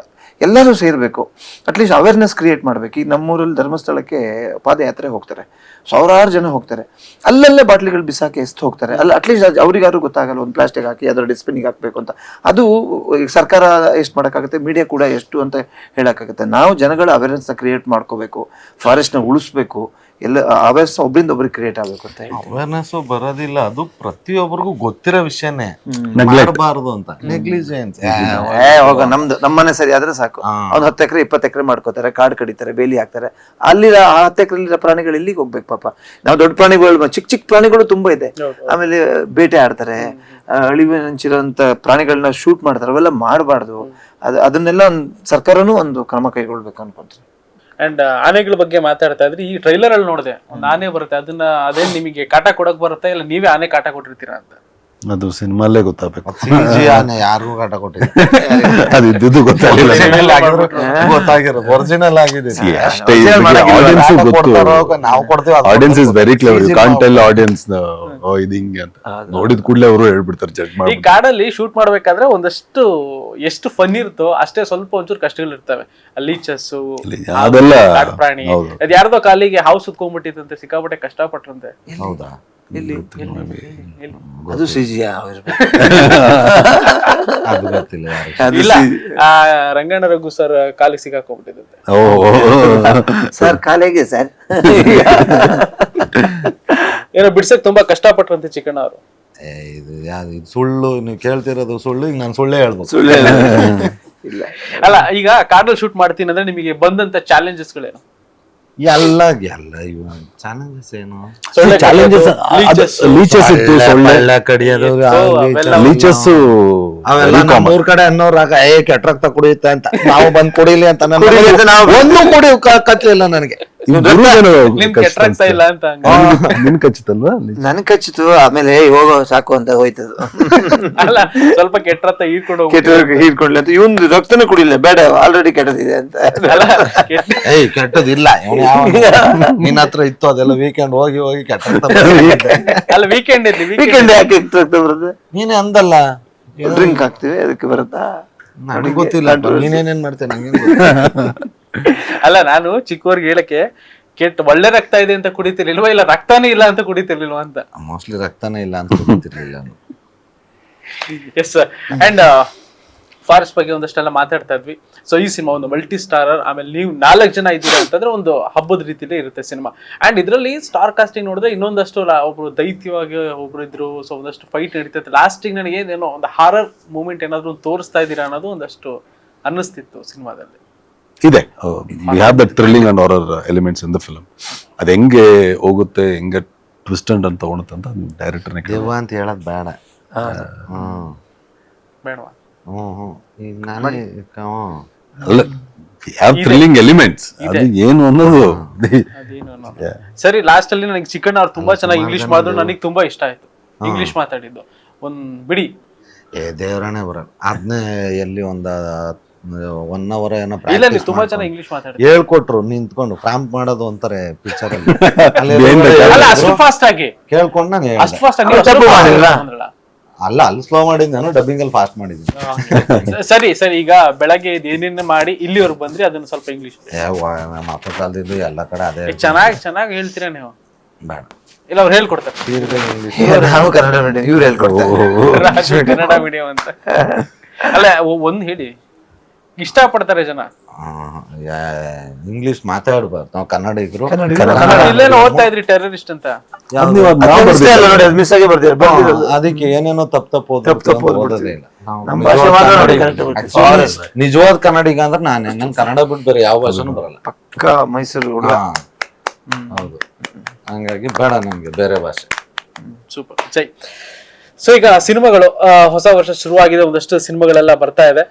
ಎಲ್ಲರೂ ಸೇರಬೇಕು. ಅಟ್ಲೀಸ್ಟ್ ಅವೇರ್ನೆಸ್ ಕ್ರಿಯೇಟ್ ಮಾಡಬೇಕು. ಈಗ ನಮ್ಮೂರಲ್ಲಿ ಧರ್ಮಸ್ಥಳಕ್ಕೆ ಪಾದಯಾತ್ರೆ ಹೋಗ್ತಾರೆ. ಸಾವಿರಾರು ಜನ ಹೋಗ್ತಾರೆ. ಅಲ್ಲಲ್ಲೇ ಬಾಟ್ಲಿಗಳು ಬಿಸಾಕಿ ಎಸ್ತು ಹೋಗ್ತಾರೆ. ಅಲ್ಲಿ ಅಟ್ಲೀಸ್ಟ್ ಅವ್ರಿಗಾರು ಗೊತ್ತಾಗಲ್ಲ ಒಂದು ಪ್ಲಾಸ್ಟಿಕ್ ಹಾಕಿ ಅದರ ಡಿಸ್ಪಿನಿಗೆ ಹಾಕಬೇಕು ಅಂತ. ಅದು ಈಗ ಸರ್ಕಾರ ಎಷ್ಟು ಮಾಡೋಕ್ಕಾಗುತ್ತೆ? ಮೀಡಿಯಾ ಕೂಡ ಎಷ್ಟು ಅಂತ ಹೇಳೋಕ್ಕಾಗುತ್ತೆ. ನಾವು ಜನಗಳ ಅವೇರ್ನೆಸ್ನ ಕ್ರಿಯೇಟ್ ಮಾಡ್ಕೋಬೇಕು. ಫಾರೆಸ್ಟ್ನ ಉಳಿಸ್ಬೇಕು. ಎಲ್ಲ ಅವೇರ್ನೆಸ್ ಒಬ್ಬರಿಂದ ಒಬ್ರಿಗೆ ಕ್ರಿಯೇಟ್ ಆಗಬೇಕು ಅಂತ ಅವೇರ್ನೆಸ್ ಬರೋದಿಲ್ಲ. ಅದು ಪ್ರತಿಯೊಬ್ಬರಿಗೂ ಗೊತ್ತಿರೋ ವಿಷಯನೇ. ಮಾಡಬಾರದು ಅಂತ. ನೆಗ್ಲಿಜೆನ್ಸ್ ನಮ್ದು ನಮ್ಮನೆ ಸರಿ ಆದ್ರೆ ಸಾಕು. ಅವ್ನು ಹತ್ತು ಎಕರೆ ಇಪ್ಪತ್ತು ಎಕರೆ ಮಾಡ್ಕೋತಾರೆ ಕಾಡು ಕಡಿತಾರೆ ಬೇಲಿ ಹಾಕ್ತಾರೆ. ಅಲ್ಲಿ ಆ ಹತ್ತು ಎಕರೆ ಪ್ರಾಣಿಗಳು ಇಲ್ಲಿಗೆ ಹೋಗ್ಬೇಕು ಪಾಪ. ನಾವು ದೊಡ್ಡ ಪ್ರಾಣಿಗಳು ಚಿಕ್ಕ ಚಿಕ್ಕ ಪ್ರಾಣಿಗಳು ತುಂಬಾ ಇದೆ. ಆಮೇಲೆ ಬೇಟೆ ಆಡ್ತಾರೆ ಅಳಿವಿನಂಚಿರೋಂಥ ಪ್ರಾಣಿಗಳನ್ನ ಶೂಟ್ ಮಾಡ್ತಾರೆ ಅವೆಲ್ಲ ಮಾಡಬಾರ್ದು. ಅದು ಅದನ್ನೆಲ್ಲ ಒಂದು ಸರ್ಕಾರನೂ ಒಂದು ಕ್ರಮ ಕೈಗೊಳ್ಬೇಕು ಅನ್ಕೊಂತೀನಿ. ಅಂಡ್ ಆನೆಗಳ ಬಗ್ಗೆ ಮಾತಾಡ್ತಾ ಇದ್ರೆ ಈ ಟ್ರೈಲರ್ ಅಲ್ಲಿ ನೋಡಿದೆ ಒಂದು ಆನೆ ಬರುತ್ತೆ ಅದನ್ನ ಅದೇ ನಿಮಗೆ ಕಾಟ ಕೊಡಕ್ ಬರುತ್ತೆ ಇಲ್ಲ ನೀವೇ ಆನೆ ಕಾಟ ಕೊಟ್ಟಿರ್ತೀರಾ ಅಂತ? ಅದು ಸಿನಿಮಾಲ್ಲೇ ಗೊತ್ತಾಗಬೇಕು. ಯಾರಿಗೂ ಕಾಟ ಕೊಟ್ಟಿಲ್ಲ. ಅದು ಇದ್ದಿದ್ದು ಗೊತ್ತಾಗಿಲ್ಲ ಗೊತ್ತಾಗಿರೋದು. ಒರಿಜಿನಲ್ ಆಗಿದೆ. ಅಷ್ಟೇ ಆಡಿಯನ್ಸ್ ಗೊತ್ತು. ನಾವು ಕೊಡ್ತೀವಿ audience is very clever you can't tell audience ಇದು ಹಿಂಗೆ ಅಂತ. ನೋಡಿದ ಕೂಡಲೇ ಅವರು ಹೇಳ್ಬಿಡ್ತಾರೆ ಜಡ್ಜ್ ಈ ಮಾಡಿ ಕಾಡಲ್ಲಿ ಶೂಟ್ ಮಾಡ್ಬೇಕಾದ್ರೆ ಒಂದಷ್ಟು ಎಷ್ಟು ಫನ್ ಇರುತ್ತೋ ಅಷ್ಟೇ ಸ್ವಲ್ಪ ಒಂಚೂರು ಕಷ್ಟಗಳು ಇರ್ತವೆ. ಲೀಚಸ್ ಅದೆಲ್ಲ ಪ್ರಾಣಿ ಅದು ಅದ್ ಯಾರ್ದೋ ಕಾಲಿಗೆ ಹಾವು ಸುತ್ಕೊಂಡ್ಬಿಟ್ಟಿತ್ತಂತೆ ಸಿಕ್ಕಾಪಟ್ಟೆ ಕಷ್ಟಪಟ್ರಂತೆ. ಹೌದಾ? ಎಲ್ಲಿ? ಅದು ಸಿ ಜಿ ಅದು ಗೊತ್ತಿಲ್ಲ ಇಲ್ಲ ಆ ರಂಗಣ್ಣ ರಘು ಸರ್ ಕಾಲಿಗೆ ಸಿಕ್ಕಾಕೊಂಡ್ಬಿಟ್ಟಿದಂತೆ ಓ. ಸರ್ ಕಾಲಿಗೆ ಸರ್ ಏನೋ ಬಿಡ್ಸಕ್ ತುಂಬಾ ಕಷ್ಟಪಟ್ರಂತೆ ಚಿಕ್ಕಣ್ಣ ಅವರು. ಇದು ಯಾವ್ದು ಇದು ಸುಳ್ಳು ನೀವು ಕೇಳ್ತಿರೋದು ಸುಳ್ಳು ಈಗ ನಾನು ಸುಳ್ಳೇ ಹೇಳ್ಬೋದು ಸುಳ್ಳೇ ಇಲ್ಲ. ಅಲ್ಲ ಈಗ ಕಾಡಲ್ಲಿ ಶೂಟ್ ಮಾಡ್ತೀನಿ ಅಂದ್ರೆ ನಿಮಗೆ ಬಂದಂತ ಚಾಲೆಂಜಸ್ಗಳೇನು ಎಲ್ಲ ಎಲ್ಲ ಇವ ಚಾಲೆಂಜಸ್ ಏನು? ಸೊಳ್ಳೆ ಚಾಲೆಂಜಸ್ ಲೀಚಸ್ ಇತ್ತು ಸೊಳ್ಳೆ. ಎಲ್ಲ ಕಡಿಯೋದು ಲೀಚಸ್ ಅವೆಲ್ಲ ನಮ್ಮೂರ್ ಕಡೆ ಅನ್ನೋರಾಗ ಏ ಕೆಟ್ಟ ರಕ್ತ ಕುಡಿಯುತ್ತೆ ಅಂತ ನಾವು ಬಂದ್ ಕುಡಿಲಿ ಅಂತ ನಾನು ಒಂದು ಕುಡಿ ಕತ್ಲಿಲ್ಲ ನನಗೆ. ನಿನ್ ಕಚ್ಚಿತಲ್ವಾ ನನ್ ಕಚ್ಚಿತು ಆಮೇಲೆ "ಏ, ಹೋಗೋ ಸಾಕು ಅಂತ ಹೋಯ್ತದು. ಅಲ್ಲ ಸ್ವಲ್ಪ ಕೆಟ್ಟ ರಕ್ತ ಹೀರ್ಕೊಂಡು ಹೀರ್ಕೊಂಡ್ಲಿ ಅಂತ. ಇವನ್ ರಕ್ತನೇ ಕುಡಿಲ್ಲ ಬೇಡ ಆಲ್ರೆಡಿ ಕೆಟ್ಟದಿದೆ ಅಂತ. ಏಯ್ ಕೆಟ್ಟದಿಲ್ಲ. ನಿನ್ನ ಹತ್ರ ಇತ್ತು ಅದೆಲ್ಲ ವೀಕೆಂಡ್ ಹೋಗಿ ಹೋಗಿ ಕೆಟ್ಟ ಅಲ್ಲ ವೀಕೆಂಡ್ ಇರ್ಲಿ ವೀಕೆಂಡ್ ಯಾಕೆ ರಕ್ತ ಬರುತ್ತೆ? ನೀನೇ ಅಂದಲ್ಲ. ಡ್ರಿಂಕ್ ಹಾಕ್ತಿವಿ ಅದಕ್ಕೆ ಬರುತ್ತಾ? ನನಗೆ ಗೊತ್ತಿಲ್ಲ ನೀನೇನೇನ್ ಮಾಡ್ತೇನೆ ಅಲ್ಲ ನಾನು ಚಿಕ್ಕವ್ರಿಗೆ ಹೇಳಕ್ಕೆ ಕೆಟ್ಟ ಒಳ್ಳೆ ರಕ್ತ ಇದೆ ಅಂತ ಕುಡಿತಿರ್ಲಿಲ್ವಾ? ಇಲ್ಲ ರಕ್ತಾನೇ ಇಲ್ಲ ಅಂತ ಕುಡಿತಿರ್ಲಿಲ್ವ ಅಂತ? ಮೋಸ್ಟ್ಲಿ ರಕ್ತನೇ ಇಲ್ಲ ಅಂತ ಕುಡಿತಿರ್ಲಿಲ್ಲ. ಎಸ್ ಅಂಡ್ ಫಾರೆಸ್ಟ್ ಬಗ್ಗೆ ಒಂದಷ್ಟೆಲ್ಲ ಮಾತಾಡ್ತಾ ಇದ್ವಿ. ಸೊ ಈ ಸಿನಿಮಾ ಒಂದು ಮಲ್ಟಿ ಸ್ಟಾರರ್ ಆಮೇಲೆ ನೀವು ನಾಲ್ಕು ಜನ ಇದ್ದೀರಾ ಅಂತಂದ್ರೆ ಒಂದು ಹಬ್ಬದ ರೀತಿಲೇ ಇರುತ್ತೆ ಸಿನಿಮಾ. ಅಂಡ್ ಇದರಲ್ಲಿ ಸ್ಟಾರ್ ಕಾಸ್ಟಿಂಗ್ ನೋಡಿದ್ರೆ ಇನ್ನೊಂದಷ್ಟು ಒಬ್ರು ದೈತ್ಯವಾಗಿ ಒಬ್ರು ಇದ್ರು ಸೊ ಒಂದಷ್ಟು ಫೈಟ್ ನಡೀತೈತೆ. ಲಾಸ್ಟಿಗೆ ನನಗೆ ಏನೇನೋ ಒಂದು ಹಾರರ್ ಮೂಮೆಂಟ್ ಏನಾದರೂ ತೋರಿಸ್ತಾ ಇದ್ದೀರಾ ಅನ್ನೋದು ಒಂದಷ್ಟು ಅನ್ನಿಸ್ತಿತ್ತು ಸಿನಿಮಾದಲ್ಲಿ. ಇದೆ. We have that thrilling and horror elements in the film ಅದು ಹೆಂಗೆ ಹೋಗುತ್ತೆ ಹೆಂಗೆ ಟ್ವಿಸ್ಟ್ ಅಂಡ್ ಅಂತ ತಗೊಳುತ್ತೆ ಅಂತ ಡೈರೆಕ್ಟರ್ನೇ ದೆವ್ವ ಅಂತ ಹೇಳೋದ್ ಬೇಡ. ಹ್ಮ್. ಬೇಡವಾ? ಹ್ಞೂ ಹ್ಞೂ ಈಗ ನಾನೇ ಹ್ಮ್. ಅಲ್ಲ ಹ್ಯಾವ್ ಥ್ರಿಲ್ಲಿಂಗ್ ಎಲಿಮೆಂಟ್ಸ್ ಅದು ಏನು ಅನ್ನೋದು. ಸರಿ ಲಾಸ್ಟ್ ಅಲ್ಲಿ ನನಗೆ ಚಿಕನ್ ಅವ್ರು ತುಂಬಾ ಚೆನ್ನಾಗಿ ಇಂಗ್ಲಿಷ್ ಮಾಡಿದ್ರು ನನಗೆ ತುಂಬಾ ಇಷ್ಟ ಆಯ್ತು. ಇಂಗ್ಲಿಷ್ ಮಾತಾಡಿದ್ದು. ಒಂದ್ ಬಿಡಿ. ಏ ದೇವರನೇ ಬರಲ್ಲ. ಅದನ್ನೇ ಎಲ್ಲಿ ಒಂದ ಒನ್ ಅವರ್ ಏನೋ ಇಲ್ಲ ನೀವು practice ತುಂಬಾ ಮಾಡ್ಕೊಂಡು ಚೆನ್ನಾಗಿ ಇಂಗ್ಲಿಷ್ ಮಾತಾಡ್ತಾರೆ. ಹೇಳ್ಕೊಟ್ರು ನಿಂತ್ಕೊಂಡು ಫ್ರಾಂಪ್ ಮಾಡೋದು ಅಂತಾರೆ ಪಿಕ್ಚರ್ ಅಲ್ಲಿ. ಅಷ್ಟು ಫಾಸ್ಟ್ ಆಗಿ. ಕೇಳ್ಕೊಂಡು ನಾನು ಅಷ್ಟು ಹೇಳ್ದೆ ಫಾಸ್ಟ್ ಆಗಿ ಅವ್ರು ತಪ್ಪು ಮಾಡಿಲ್ಲ. ಅಂದ್ರಲ್ಲ. ಅಲ್ಲ ಅಲ್ಲಿ ಸ್ಲೋ ಮಾಡಿದ್ ನಾನು ಡಬ್ಬಿಂಗ್ ಅಲ್ಲಿ ಫಾಸ್ಟ್ ಮಾಡಿದ್ದೀನಿ ಸರಿ ಸರಿ ಈಗ ಬೆಳಗ್ಗೆ ಇದು ಏನೇನು ಮಾಡಿ ಇಲ್ಲಿವರೆಗೆ ಬಂದ್ರಿ ಅದನ್ನ ಸ್ವಲ್ಪ ಇಂಗ್ಲಿಷ್ ಏ ವಾ, ನಮ್ಮ ಅಪ್ಪ ಕಾಲದಿಂದ ಎಲ್ಲ ಕಡೆ ಅದೇ ಚೆನ್ನಾಗಿ ಚೆನ್ನಾಗಿ ಹೇಳ್ತೀರಾ ನೀವು? ಬೇಡ. ಇಲ್ಲ ಅವ್ರು ಹೇಳ್ಕೊಡ್ತಾರೆ. ತೀರ್ಗ ನಾವು ಕನ್ನಡ ಮೀಡಿಯಂ ಇವ್ರು ಹೇಳ್ಕೊಡ್ತಾರೆ. ರಾಜು ಕನ್ನಡ ಮೀಡಿಯಂ ಅಂತ. ಅಲ್ಲ ಒ- ಒಂದ್ ಹೇಳಿ. ಇಷ್ಟಪಡ್ತಾರೆ ಜನ. ಇಂಗ್ಲಿಷ್ ಮಾತಾಡ್ಬಾರ್ದು. ನಾವು ಕನ್ನಡಿಗರು. ಕನ್ನಡ ಇಲ್ಲೇನೋ ಓದ್ತಾ ಇದ್ರಿ ಟೆರರಿಸ್ಟ್ ಅಂತ. ಅದ್ ನಾವು ಅದು ನೋಡಿ ಮಿಸ್ ಆಗಿ ಬರ್ತೀರ? ಅದಕ್ಕೆ ಏನೇನೋ ತಪ್ಪು ತಪ್ಪು ತಪ್ಪು ತಪ್ಪು ಓದೋದೇ ಇಲ್ಲ. ನಮ್ಮ ನಿಜವಾದ ಭಾಷೆ ಮಾತ್ರ ನೋಡಿ ಕನ್ನಡಿಗ. ಅಂದ್ರೆ ನಾನೇ. ನನ್ ಕನ್ನಡ ಬಿಟ್ಟು ಬೇರೆ ಯಾವ ಭಾಷೆನೂ ಬರಲ್ಲ. ಪಕ್ಕ ಮೈಸೂರು. ಹೌದು. ಹಂಗಾಗಿ ಬೇಡ ನಮ್ಗೆ ಬೇರೆ ಭಾಷೆ. ಸೂಪರ್. ಜೈ. ಸೊ ಈಗ ಸಿನಿಮಾಗಳು ಆ, ಹೊಸ ವರ್ಷ ಶುರುವಾಗಿದೆ. ಒಂದಷ್ಟು ಸಿನಿಮಾಗಳೆಲ್ಲ ಬರ್ತಾ ಇದೆ.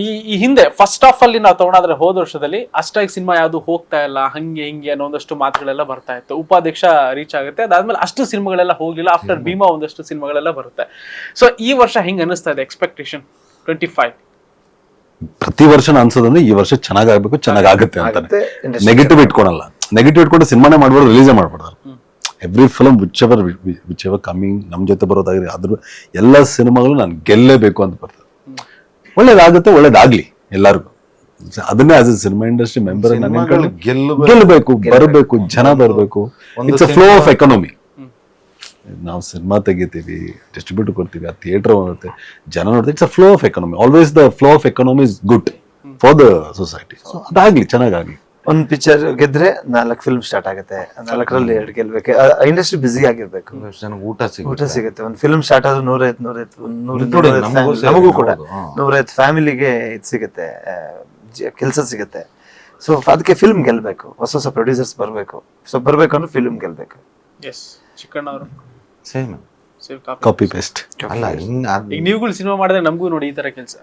ಈ ಈ ಹಿಂದೆ ಫಸ್ಟ್ ಆಫ್ ಅಲ್ಲಿ ನಾವು ತಗೊಂಡಾದ್ರೆ ಹೋದ ವರ್ಷದಲ್ಲಿ ಅಷ್ಟಾಗಿ ಸಿನಿಮಾ ಯಾವುದು ಹೋಗ್ತಾ ಇಲ್ಲ ಹಂಗೆ ಹಿಂಗೆ ಅನ್ನೋ ಒಂದಷ್ಟು ಮಾತುಗಳೆಲ್ಲ ಬರ್ತಾ ಇತ್ತು. ಉಪಾಧ್ಯಕ್ಷ ರೀಚ್ ಆಗುತ್ತೆ. ಅದಾದ್ಮೇಲೆ ಅಷ್ಟು ಸಿನಿಮಾಗಳೆಲ್ಲ ಹೋಗಿಲ್ಲ ಆಫ್ಟರ್ ಭೀಮಾ ಒಂದಷ್ಟು ಸಿನಿಮಾಗಳೆಲ್ಲ ಬರುತ್ತೆ. ಸೊ ಈ ವರ್ಷ ಹೆಂಗೆ ಅನಿಸ್ತಾ ಇದೆ ಎಕ್ಸ್ಪೆಕ್ಟೇಷನ್ ಟ್ವೆಂಟಿ ಫೈವ್ ಪ್ರತಿ ವರ್ಷ ಅನ್ಸೋದಂದ್ರೆ ಈ ವರ್ಷ ಚೆನ್ನಾಗಾಗ್ಬೇಕು ಚೆನ್ನಾಗಾಗುತ್ತೆ ಅಂತಾನೆ. industry negative ಇಟ್ಕೊಳಲ್ಲ. ನೆಗೆಟಿವ್ ಇಟ್ಕೊಂಡು ಸಿನಿಮಾನೇ ಮಾಡ್ಬಾರ್ದು ರಿಲೀಸೇ ಮಾಡ್ಬಾರ್ದು every film which ever which ever coming ನಮ್ಮ ಜೊತೆ ಬರೋದಾಗಿ ಅದ್ರ ಎಲ್ಲ ಸಿನಿಮಾಗಳು ನಾನು ಗೆಲ್ಲೇಬೇಕು ಅಂತ ಬರ್ತದೆ. ಒಳ್ಳೇದಾಗುತ್ತೆ ಒಳ್ಳೇದಾಗ್ಲಿ ಎಲ್ಲರಿಗೂ. ಅದನ್ನೇ as A cinema industry member ಗೆಲ್ಲಬೇಕು. ಬರಬೇಕು ಜನ ಬರಬೇಕು. It's a flow of economy ನಾವು ಸಿನಿಮಾ ತೆಗಿತೀವಿ ಡಿಸ್ಟ್ರಿಬ್ಯೂಟ್ ಕೊಡ್ತೀವಿ ಆ ಥಿಯೇಟರ್ ಬರುತ್ತೆ. ಜನ ನೋಡ್ತೀವಿ it's a flow of economy always the flow of economy is good for the society so ಅದಾಗ್ಲಿ ಚೆನ್ನಾಗಾಗ್ಲಿ. ಒಂದ್ ಪಿಕ್ಚರ್ ಗೆದ್ರೆ ನಾಲ್ಕು ಫಿಲ್ಮ್ ಸ್ಟಾರ್ಟ್ ಆಗುತ್ತೆ. ನಾಲ್ಕರಲ್ಲಿ ಎರಡು ಗೆಲ್ಬೇಕು. ಇಂಡಸ್ಟ್ರಿ ಬಿಸಿ ಆಗಿರ್ಬೇಕು. ಊಟ ಊಟ ಸಿಗುತ್ತೆ. ಒಂದು ಫಿಲ್ಮ್ ಸ್ಟಾರ್ಟ್ ಆದ್ರೆ ನೂರೈತ್ ನೂರೈತ್ ನಮಗೂ ಕೂಡ. ನೂರೈತ್ ಫ್ಯಾಮಿಲಿಗೆ ಇದು ಸಿಗುತ್ತೆ. ಕೆಲಸ ಸಿಗುತ್ತೆ. ಸೊ ಅದಕ್ಕೆ ಫಿಲ್ಮ್ ಗೆಲ್ಬೇಕು. ಹೊಸ ಹೊಸ ಪ್ರೊಡ್ಯೂಸರ್ಸ್ ಬರಬೇಕು. ಸೊ ಬರ್ಬೇಕು ಅಂದ್ರೆ ಫಿಲ್ಮ್ ಗೆಲ್ಬೇಕು. ಎಸ್ ಚಿಕ್ಕಣ್ಣ ಅವರು. ಸೇಮ್ ಕಾಪಿ ಪೇಸ್ಟ್ ಅಲ್ಲ ಈಗ ನೀವುಗಳು ಸಿನಿಮಾ ಮಾಡಿದ್ರೆ ನಮಗೂ ನೋಡಿ ಈ ತರ ಕೆಲಸ.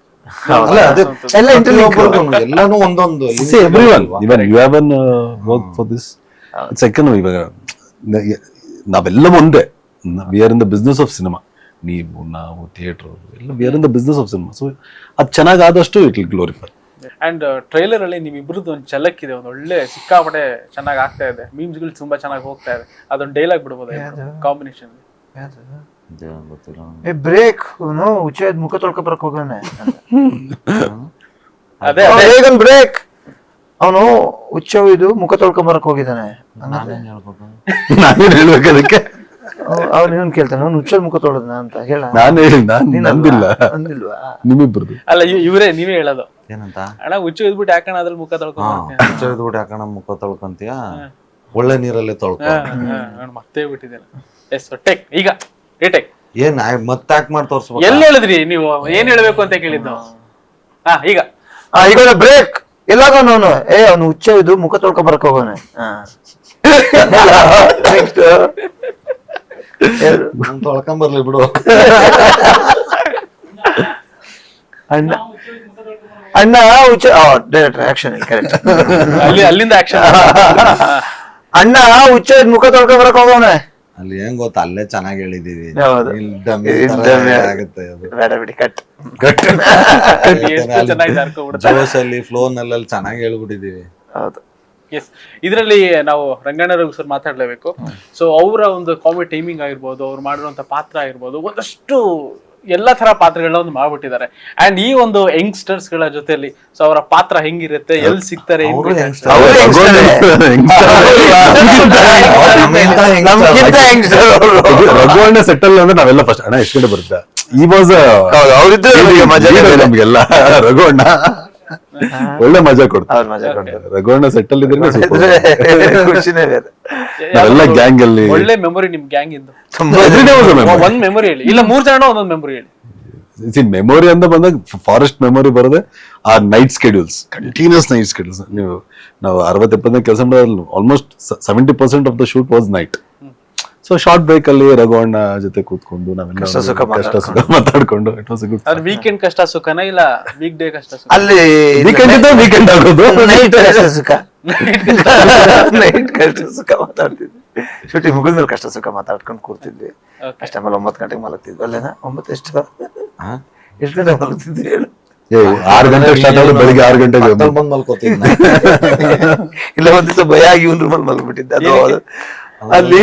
ಅಲ್ಲ ಅದೇ ಎಲ್ಲ ಎಲ್ಲಾನು ಒಂದೊಂದು see even you have work for this second ಇವಾಗ ನಾವೆಲ್ಲ ಒಂದೇ. We are in the business of cinema ನೀವು ನಾವು ಥಿಯೇಟರ್ ಎಲ್ಲ we are in the business of cinema so ಅದು ಚೆನ್ನಾಗಿ ಆದಷ್ಟು it will glorify and trailer ಅಲ್ಲಿ ನಿಮ್ ಇಬ್ರದ್ದು ಒಂದು ಚಲಕ್ ಇದೆ ಒಂದು ಒಳ್ಳೆ ಸಿಕ್ಕಾಪಟ್ಟೆ ಚೆನ್ನಾಗಿ ಆಗ್ತಾ ಇದೆ. ಮೀಮ್ಸ್ಗಳು ತುಂಬಾ ಚೆನ್ನಾಗಿ ಹೋಗ್ತಾ ಇದೆ. ಅದೊಂದು ಡೈಲಾಗ್ ಬಿಡ್ಬೋದು ಕಾಂಬಿನೇಷನ್ ಗೊತ್ತಿಲ್ಲ ಏ ಬ್ರೇಕ್ ಅವನು ಹುಚ್ಚ ಮುಖ ತೊಳ್ಕೊಬರಕ್ ಬರಕ್ ಹೋಗೋನೆ ಅದೇ ಬೇಗನ್ ಬ್ರೇಕ್ ಅವನು ಉಚ್ಚವ್ ಇದು ಮುಖ ತೊಳ್ಕೊಂಡ್ ಬರಕ್ ಹೋಗಿದ್ದಾನೆ ನಾನೇನ್ ಹೇಳ್ಬೇಕು ಅದಕ್ಕೆ ಅವ್ನು ಇವನ್ ಕೇಳ್ತಾನೆ ಅವ್ನು ಉಚ್ಚದ ಮುಖ ತೊಳೆದ್ನ ಅಂತ ಹೇಳ ನಾನು ಹೇಳಿಲ್ಲ? ನಂದಿಲ್ಲ ಅಂದಿಲ್ವಾ ನಿಮ್ಮಿಬ್ರದ್ದು ಅಲ್ಲ ಇವ್- ಇವರೇ ನೀವೇ ಹೇಳೋದು. ಏನಂತ? ಅಣ್ಣ ಹುಚ್ಚು ಇದ್ಬಿಟ್ಟು ಯಾಕಣ ಅದ್ರಲ್ಲಿ ಮುಖ ಹಾ ಉಚ್ಚ ಇದ್ಬಿಟ್ಟು ಹಾಕೋಣ ಮುಖ ತೊಳ್ಕೊಂತೀಯ? ಒಳ್ಳೆ ನೀರಲ್ಲೇ ತೊಳ್ಕೊ. ಮತ್ತೆ ಬಿಟ್ಟಿದ್ದೇನೆ. ಎಸ್ ಟೆಕ್ ಈಗ ರಿಟೆಕ್ ಏನ್ ಆಯ್- ಮತ್ತೆ ಯಾಕೆ ಮಾಡಿ ತೋರ್ಸ್ಬೇಕು? ಎಲ್ಲಿ ಹೇಳಿದ್ರಿ ನೀವು? ಏನ್ ಹೇಳ್ಬೇಕು ಅಂತ ಕೇಳಿದ್ದು? ಹಾ ಈಗ. ಆ ಈಗ ಬ್ರೇಕ್ ಎಲ್ಲಾಗವನು ಅವನು ಏ ಅವನು ಹುಚ್ಚ ಇದು ಮುಖ ತೊಳ್ಕೊ ಬರಕ್ ಹೋಗೋನೆ ನಾನ್ ತೊಳ್ಕೊಂಬರ್ಲಿ ಬಿಡು. ಅಣ್ಣ ಅಣ್ಣ ಹುಚ್ಚ ಡೈರೆಕ್ಟ್ ಆಕ್ಷನ್ ಕರೆಕ್ಟ್ ಅಲ್ಲಿ ಅಲ್ಲಿಂದ ಆಕ್ಷನ್ ಅಣ್ಣ ಹುಚ್ಚ ಇದ್ ಮುಖ ತೊಳ್ಕೊ ಬರಕ್ ಹೋಗೋನೆ. ಅಲ್ಲಿ ಏನ್ ಗೊತ್ತ? ಅಲ್ಲೇ ಚೆನ್ನಾಗಿ ಹೇಳಿದೀವಿ. ಹೌದು. ಇಲ್ಲಿ ಡಮ್ಮಿ ಇಲ್ಲಿ ತರ ಆಗುತ್ತೆ ಅದು. ಬೇಡ ಬಿಡಿ ಕಟ್ ಎಷ್ಟು ಚೆನ್ನಾಗಿ ಜಾರ್ಕೊಂಡ್ಬಿಡ್ತಾರೆ ಜೋಶ್ ಅಲ್ಲಿ ಫ್ಲೋ ನಲ್ಲಿ ಚೆನ್ನಾಗಿ ಹೇಳ್ಬಿಟ್ಟಿದೀವಿ. ಹೌದು. ಎಸ್ ಇದರಲ್ಲಿ ನಾವು ರಂಗಣ್ಣ ರಘು ಸರ್ ಮಾತಾಡ್ಲೇಬೇಕು. ಸೊ ಅವರ ಒಂದು ಕಾಮಿಡಿ ಟೈಮಿಂಗ್ ಆಗಿರ್ಬೋದು ಅವ್ರು ಮಾಡಿರುವಂತ ಪಾತ್ರ ಆಗಿರ್ಬೋದು ಒಂದಷ್ಟು ಎಲ್ಲಾ ತರ ಪಾತ್ರಗಳನ್ನ ಒಂದು ಮಾಡ್ಬಿಟ್ಟಿದ್ದಾರೆ. ಅಂಡ್ ಈ ಒಂದು ಯಂಗ್ಸ್ಟರ್ಸ್ಗಳ ಜೊತೆಯಲ್ಲಿ ಸೊ ಅವರ ಪಾತ್ರ ಹೆಂಗಿರುತ್ತೆ ಎಲ್ಲಿ ಸಿಗ್ತಾರೆ ಏನ್ ಅವ್ರು? ಅವ್ರು. ರಘುವಣ್ಣ ಸೆಟಲ್ ಅಂದ್ರೆ ನಾವೆಲ್ಲ ಫಸ್ಟ್ ಅಣ್ಣ ಎಷ್ಟು ಗಂಟೆ ಬರುತ್ತೆ. ಈ ವಾಸ್ ಅವ್ರಿದ್ರೆ ನಮ್ಗೆ ಮಜಾನೇ ನಮ್ಗೆಲ್ಲ. ರಘುವಣ್ಣ ಒಳ್ಳೆ ಮಜಾ ಕೊಡ್ತಾರೆ. ಮಜಾ ಕೊಡ್ತಾರೆ. ರಘುವಣ್ಣ ಸೆಟಲ್ ಇದ್ರೆ ಇದ್ರೆ ಖುಷಿನೇ ಬೇರೆ. ನಾವೆಲ್ಲ ಗ್ಯಾಂಗ್ ಅಲ್ಲಿ ಒಳ್ಳೆ ಮೆಮೊರಿ ನಿಮ್ ಗ್ಯಾಂಗ್ ಇಂದು. ಒಂದ್ ಮೆಮೊರಿ ಹೇಳಿ. ಇಲ್ಲ ಮೂರ್ ಜನ ಒಂದೊಂದು ಮೆಮೊರಿ ಹೇಳಿ. ಮೆಮೊರಿ ಅಂತ ಬಂದಾಗ ಫಾರೆಸ್ಟ್ ಮೆಮೊರಿ ಬರೋದೆ ಆ night schedules continues night schedules ನೀವು ನಾವು ಅರವತ್ತೆಪ್ಪತ್ತನೇ ಕೆಲಸ ಮಾಡೋದ್ರಲ್ಲಿ almost seventy percent of the shoot was night so short break ಅಲ್ಲಿ ರಘುವಣ್ಣ ಜೊತೆ ಕೂತ್ಕೊಂಡು ನಾವೆಲ್ಲ ಕಷ್ಟ ಸುಖ ಕಷ್ಟ ಸುಖ ಮಾತಾಡ್ಕೊಂಡು. ಇಟ್ ವಾಸ್ ಗುಡ್ ವೀಕೆಂಡ್ ಕಷ್ಟ ಸುಖನ ಇಲ್ಲ? ವೀಕ್ ಡೇ ಕಷ್ಟ ಸುಖ ಅಲ್ಲಿ ವೀಕೆಂಡ್ ಇದ್ದ ವೀಕೆಂಡ್ ಆಗೋದು. ನೈಟ್ ಕಷ್ಟ ಸುಖ. ನೈಟ್ ಕಷ್ಟ ಸುಖ ಮಾತಾಡ್ತಿದ್ವಿ ಮುಗಿದ ಮುಗಿದ್ಮೇಲೆ ಕಷ್ಟ ಸುಖ ಮಾತಾಡ್ಕೊಂಡು ಕೂರ್ತಿದ್ವಿ. ಅಷ್ಟೇ ಆಮೇಲೆ ಒಂಬತ್ತು ಗಂಟೆಗೆ ಮಲಗ್ತಿದ್ವಿ. ಅಲ್ಲೇನ? ಒಂಬತ್ತು ಎಷ್ಟು? ಎಷ್ಟು ಗಂಟೆ ಮಲಗ್ತಿದ್ವಿ ಹೇಳು? ಆರು ಗಂಟೆ ಸ್ಟಾರ್ಟ್ ಆದ್ರೆ ಬೆಳಿಗ್ಗೆ ಆರು ಗಂಟೆಗೆ ಬಂದು ಬಂದ್ ಮಲ್ಕೋತೀನಿ ಇಲ್ಲ ಒಂದ್ ದಿವಸ ಭಯ ಆಗಿ ಇವ್ನ ರೂಮಲ್ಲಿ ಮಲಗ್ಬಿಟ್ಟಿದ್ದೆ. ಅದು? ಅಲ್ಲಿ.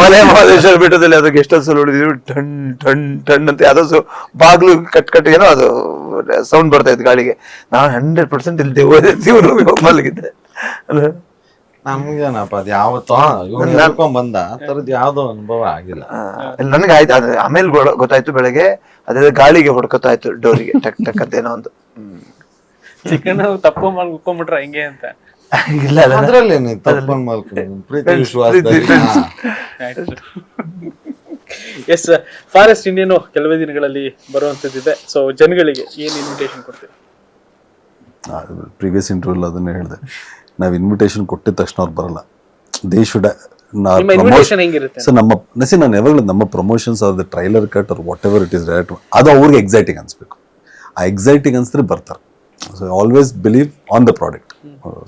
ಮಲೆ ಮಹದೇಶ್ವರ ಬೆಟ್ಟದಲ್ಲಿ ಅದಕ್ಕೆ ಎಷ್ಟೊಂದು ಸಲ ಹೊಡಿದ್ವಿ ಟಣ್ ಟಣ್ ಟಣ್ ಅಂತ ಯಾವ್ದೋ ಸು ಬಾಗ್ಲು ಕಟ್ ಕಟ್ ಏನೋ ಅದು ಸೌಂಡ್ ಬರ್ತಾ ಇತ್ತು ಗಾಳಿಗೆ ನಾನು ಹಂಡ್ರೆಡ್ ಪರ್ಸೆಂಟ್ ಇಲ್ಲಿ ರೂಮಿಗೆ ಹೋಗಿ ಮಲಗಿದ್ದೆ ಅಲ್ಲ? ನಮ್ಗೇನಪ್ಪ ಅದು ಯಾವತ್ತೋ ಹೇಳ್ಕೊಂಡ್ ಬಂದ ಆ ತರದ್ ಯಾವ್ದೋ ಅನುಭವ ಆಗಿಲ್ಲ ನನಗೆ ಆಯ್ತು ಅದು ಆಮೇಲೆ ಗೊತ್ತಾಯ್ತು ಬೆಳಗ್ಗೆ ಅದೇ ಗಾಳಿಗೆ ಹೊಡ್ಕೊತಾ ಇತ್ತು ಡೋರಿಗೆ ಟಕ್ ಟಕ್ ಅಂತ ಏನೋ ಒಂದು. ಚಿಕನ್ ತಪ್ಪು ಮಲ್ಕೊಂಡ್ಬಿಟ್ರ ಹಿಂಗೆ ಹೆಂಗೆ ಅಂತ ಇಲ್ಲ ಅದ್ರಲ್ಲಿ ತಪ್ಕೊಂಡ್ ಮಲ್ಕೊಂಡು ಪ್ರೀತಿ. ಹಾ. ಎಸ್ ಫಾರೆಸ್ಟ್ ಇಂಡಿಯನು ಕೆಲವೇ ದಿನಗಳಲ್ಲಿ ಬರುವಂತದ್ದಿದೆ ಸೊ ಜನಗಳಿಗೆ ಏನ್ ಇನ್ವಿಟೇಷನ್ ಕೊಡ್ತೀವಿ ಪ್ರೀವಿಯಸ್ ಇಂಟರ್ವ್ಯೂ ಅದನ್ನ ಹೇಳಿದೆ. ನಾವು ಇನ್ವಿಟೇಷನ್ ಕೊಟ್ಟಿದ ತಕ್ಷಣ ಅವ್ರು ಬರಲ್ಲ. ದೇ ಶುಡ್ ಸೊ ನಮ್ಮ ನಸಿ ನಾನು ಯಾವಾಗಲೂ ನಮ್ಮ ಪ್ರಮೋಷನ್ಸ್ ಅದು ಟ್ರೈಲರ್ ಕಟ್ ಅವ್ರ whatever it is right ಅದು ಅವ್ರಿಗೆ ಎಕ್ಸೈಟಿಂಗ್ ಅನ್ಸ್ಬೇಕು. ಆ ಎಕ್ಸೈಟಿಂಗ್ ಅನ್ಸಿದ್ರೆ ಬರ್ತಾರೆ. So always believe on the product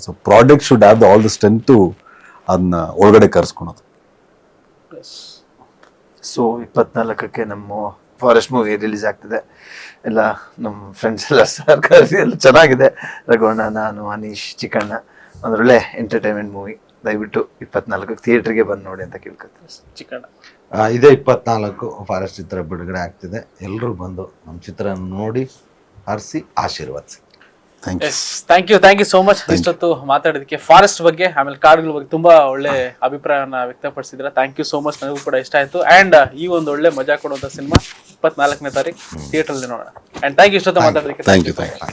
so product should have the all the strength to ಅದನ್ನ ಒಳಗಡೆ ಕರ್ಸ್ಕೊಳೋದು. ಸೊ ಇಪ್ಪತ್ನಾಲ್ಕಕ್ಕೆ ನಮ್ಮ ಫಾರೆಸ್ಟ್ ಮೂವಿ ರಿಲೀಸ್ ಆಗ್ತಿದೆ. ಎಲ್ಲ ನಮ್ಮ ಫ್ರೆಂಡ್ಸ್ ಎಲ್ಲ ಸರ್ಕಾರಿ ಎಲ್ಲ ಚೆನ್ನಾಗಿದೆ. ರಘುವಣ್ಣ ನಾನು ಅನೀಶ್ ಚಿಕ್ಕಣ್ಣ. ಒಂದೊಳ್ಳೆ ಎಂಟರ್ಟೈನ್ಮೆಂಟ್ ಮೂವಿ ದಯವಿಟ್ಟು ಇಪ್ಪತ್ನಾಲ್ಕಕ್ಕೆ ಥಿಯೇಟ್ರಿಗೆ ಬಂದು ನೋಡಿ ಅಂತ ಕೇಳ್ಕೊತೀನಿ. ಚಿಕ್ಕಣ್ಣ. ಆ, ಇದೇ ಇಪ್ಪತ್ನಾಲ್ಕು ಫಾರೆಸ್ಟ್ ಚಿತ್ರ ಬಿಡುಗಡೆ ಆಗ್ತಿದೆ. ಎಲ್ಲರೂ ಬಂದು ನಮ್ಮ ಚಿತ್ರ ನೋಡಿ ಹರಿಸಿ ಆಶೀರ್ವದಿಸಿ. U S thank you thank you so much ಇಷ್ಟೊತ್ತು ಮಾತಾಡೋದಕ್ಕೆ ಫಾರೆಸ್ಟ್ ಬಗ್ಗೆ ಆಮೇಲೆ ಕಾಡುಗಳ ಬಗ್ಗೆ ತುಂಬಾ ಒಳ್ಳೆ ಅಭಿಪ್ರಾಯವನ್ನ ವ್ಯಕ್ತಪಡಿಸಿದ್ರ ಥ್ಯಾಂಕ್ ಯು ಸೋ ಮಚ್ ನನಗೂ ಕೂಡ ಇಷ್ಟ ಆಯ್ತು. ಅಂಡ್ ಈ ಒಂದು ಒಳ್ಳೆ ಮಜಾ ಕೊಡುವಂತ ಸಿನಿಮಾ ಇಪ್ಪತ್ನಾಲ್ಕನೇ ತಾರೀಕು ಥಿಯೇಟರ್ ಅಲ್ಲಿ ನೋಡೋಣ. ಅಂಡ್ ಥ್ಯಾಂಕ್ ಯು ಇಷ್ಟೊತ್ತು ಮಾತಾಡೋದಕ್ಕೆ ಥ್ಯಾಂಕ್ ಯು ಥ್ಯಾಂಕ್ ಯು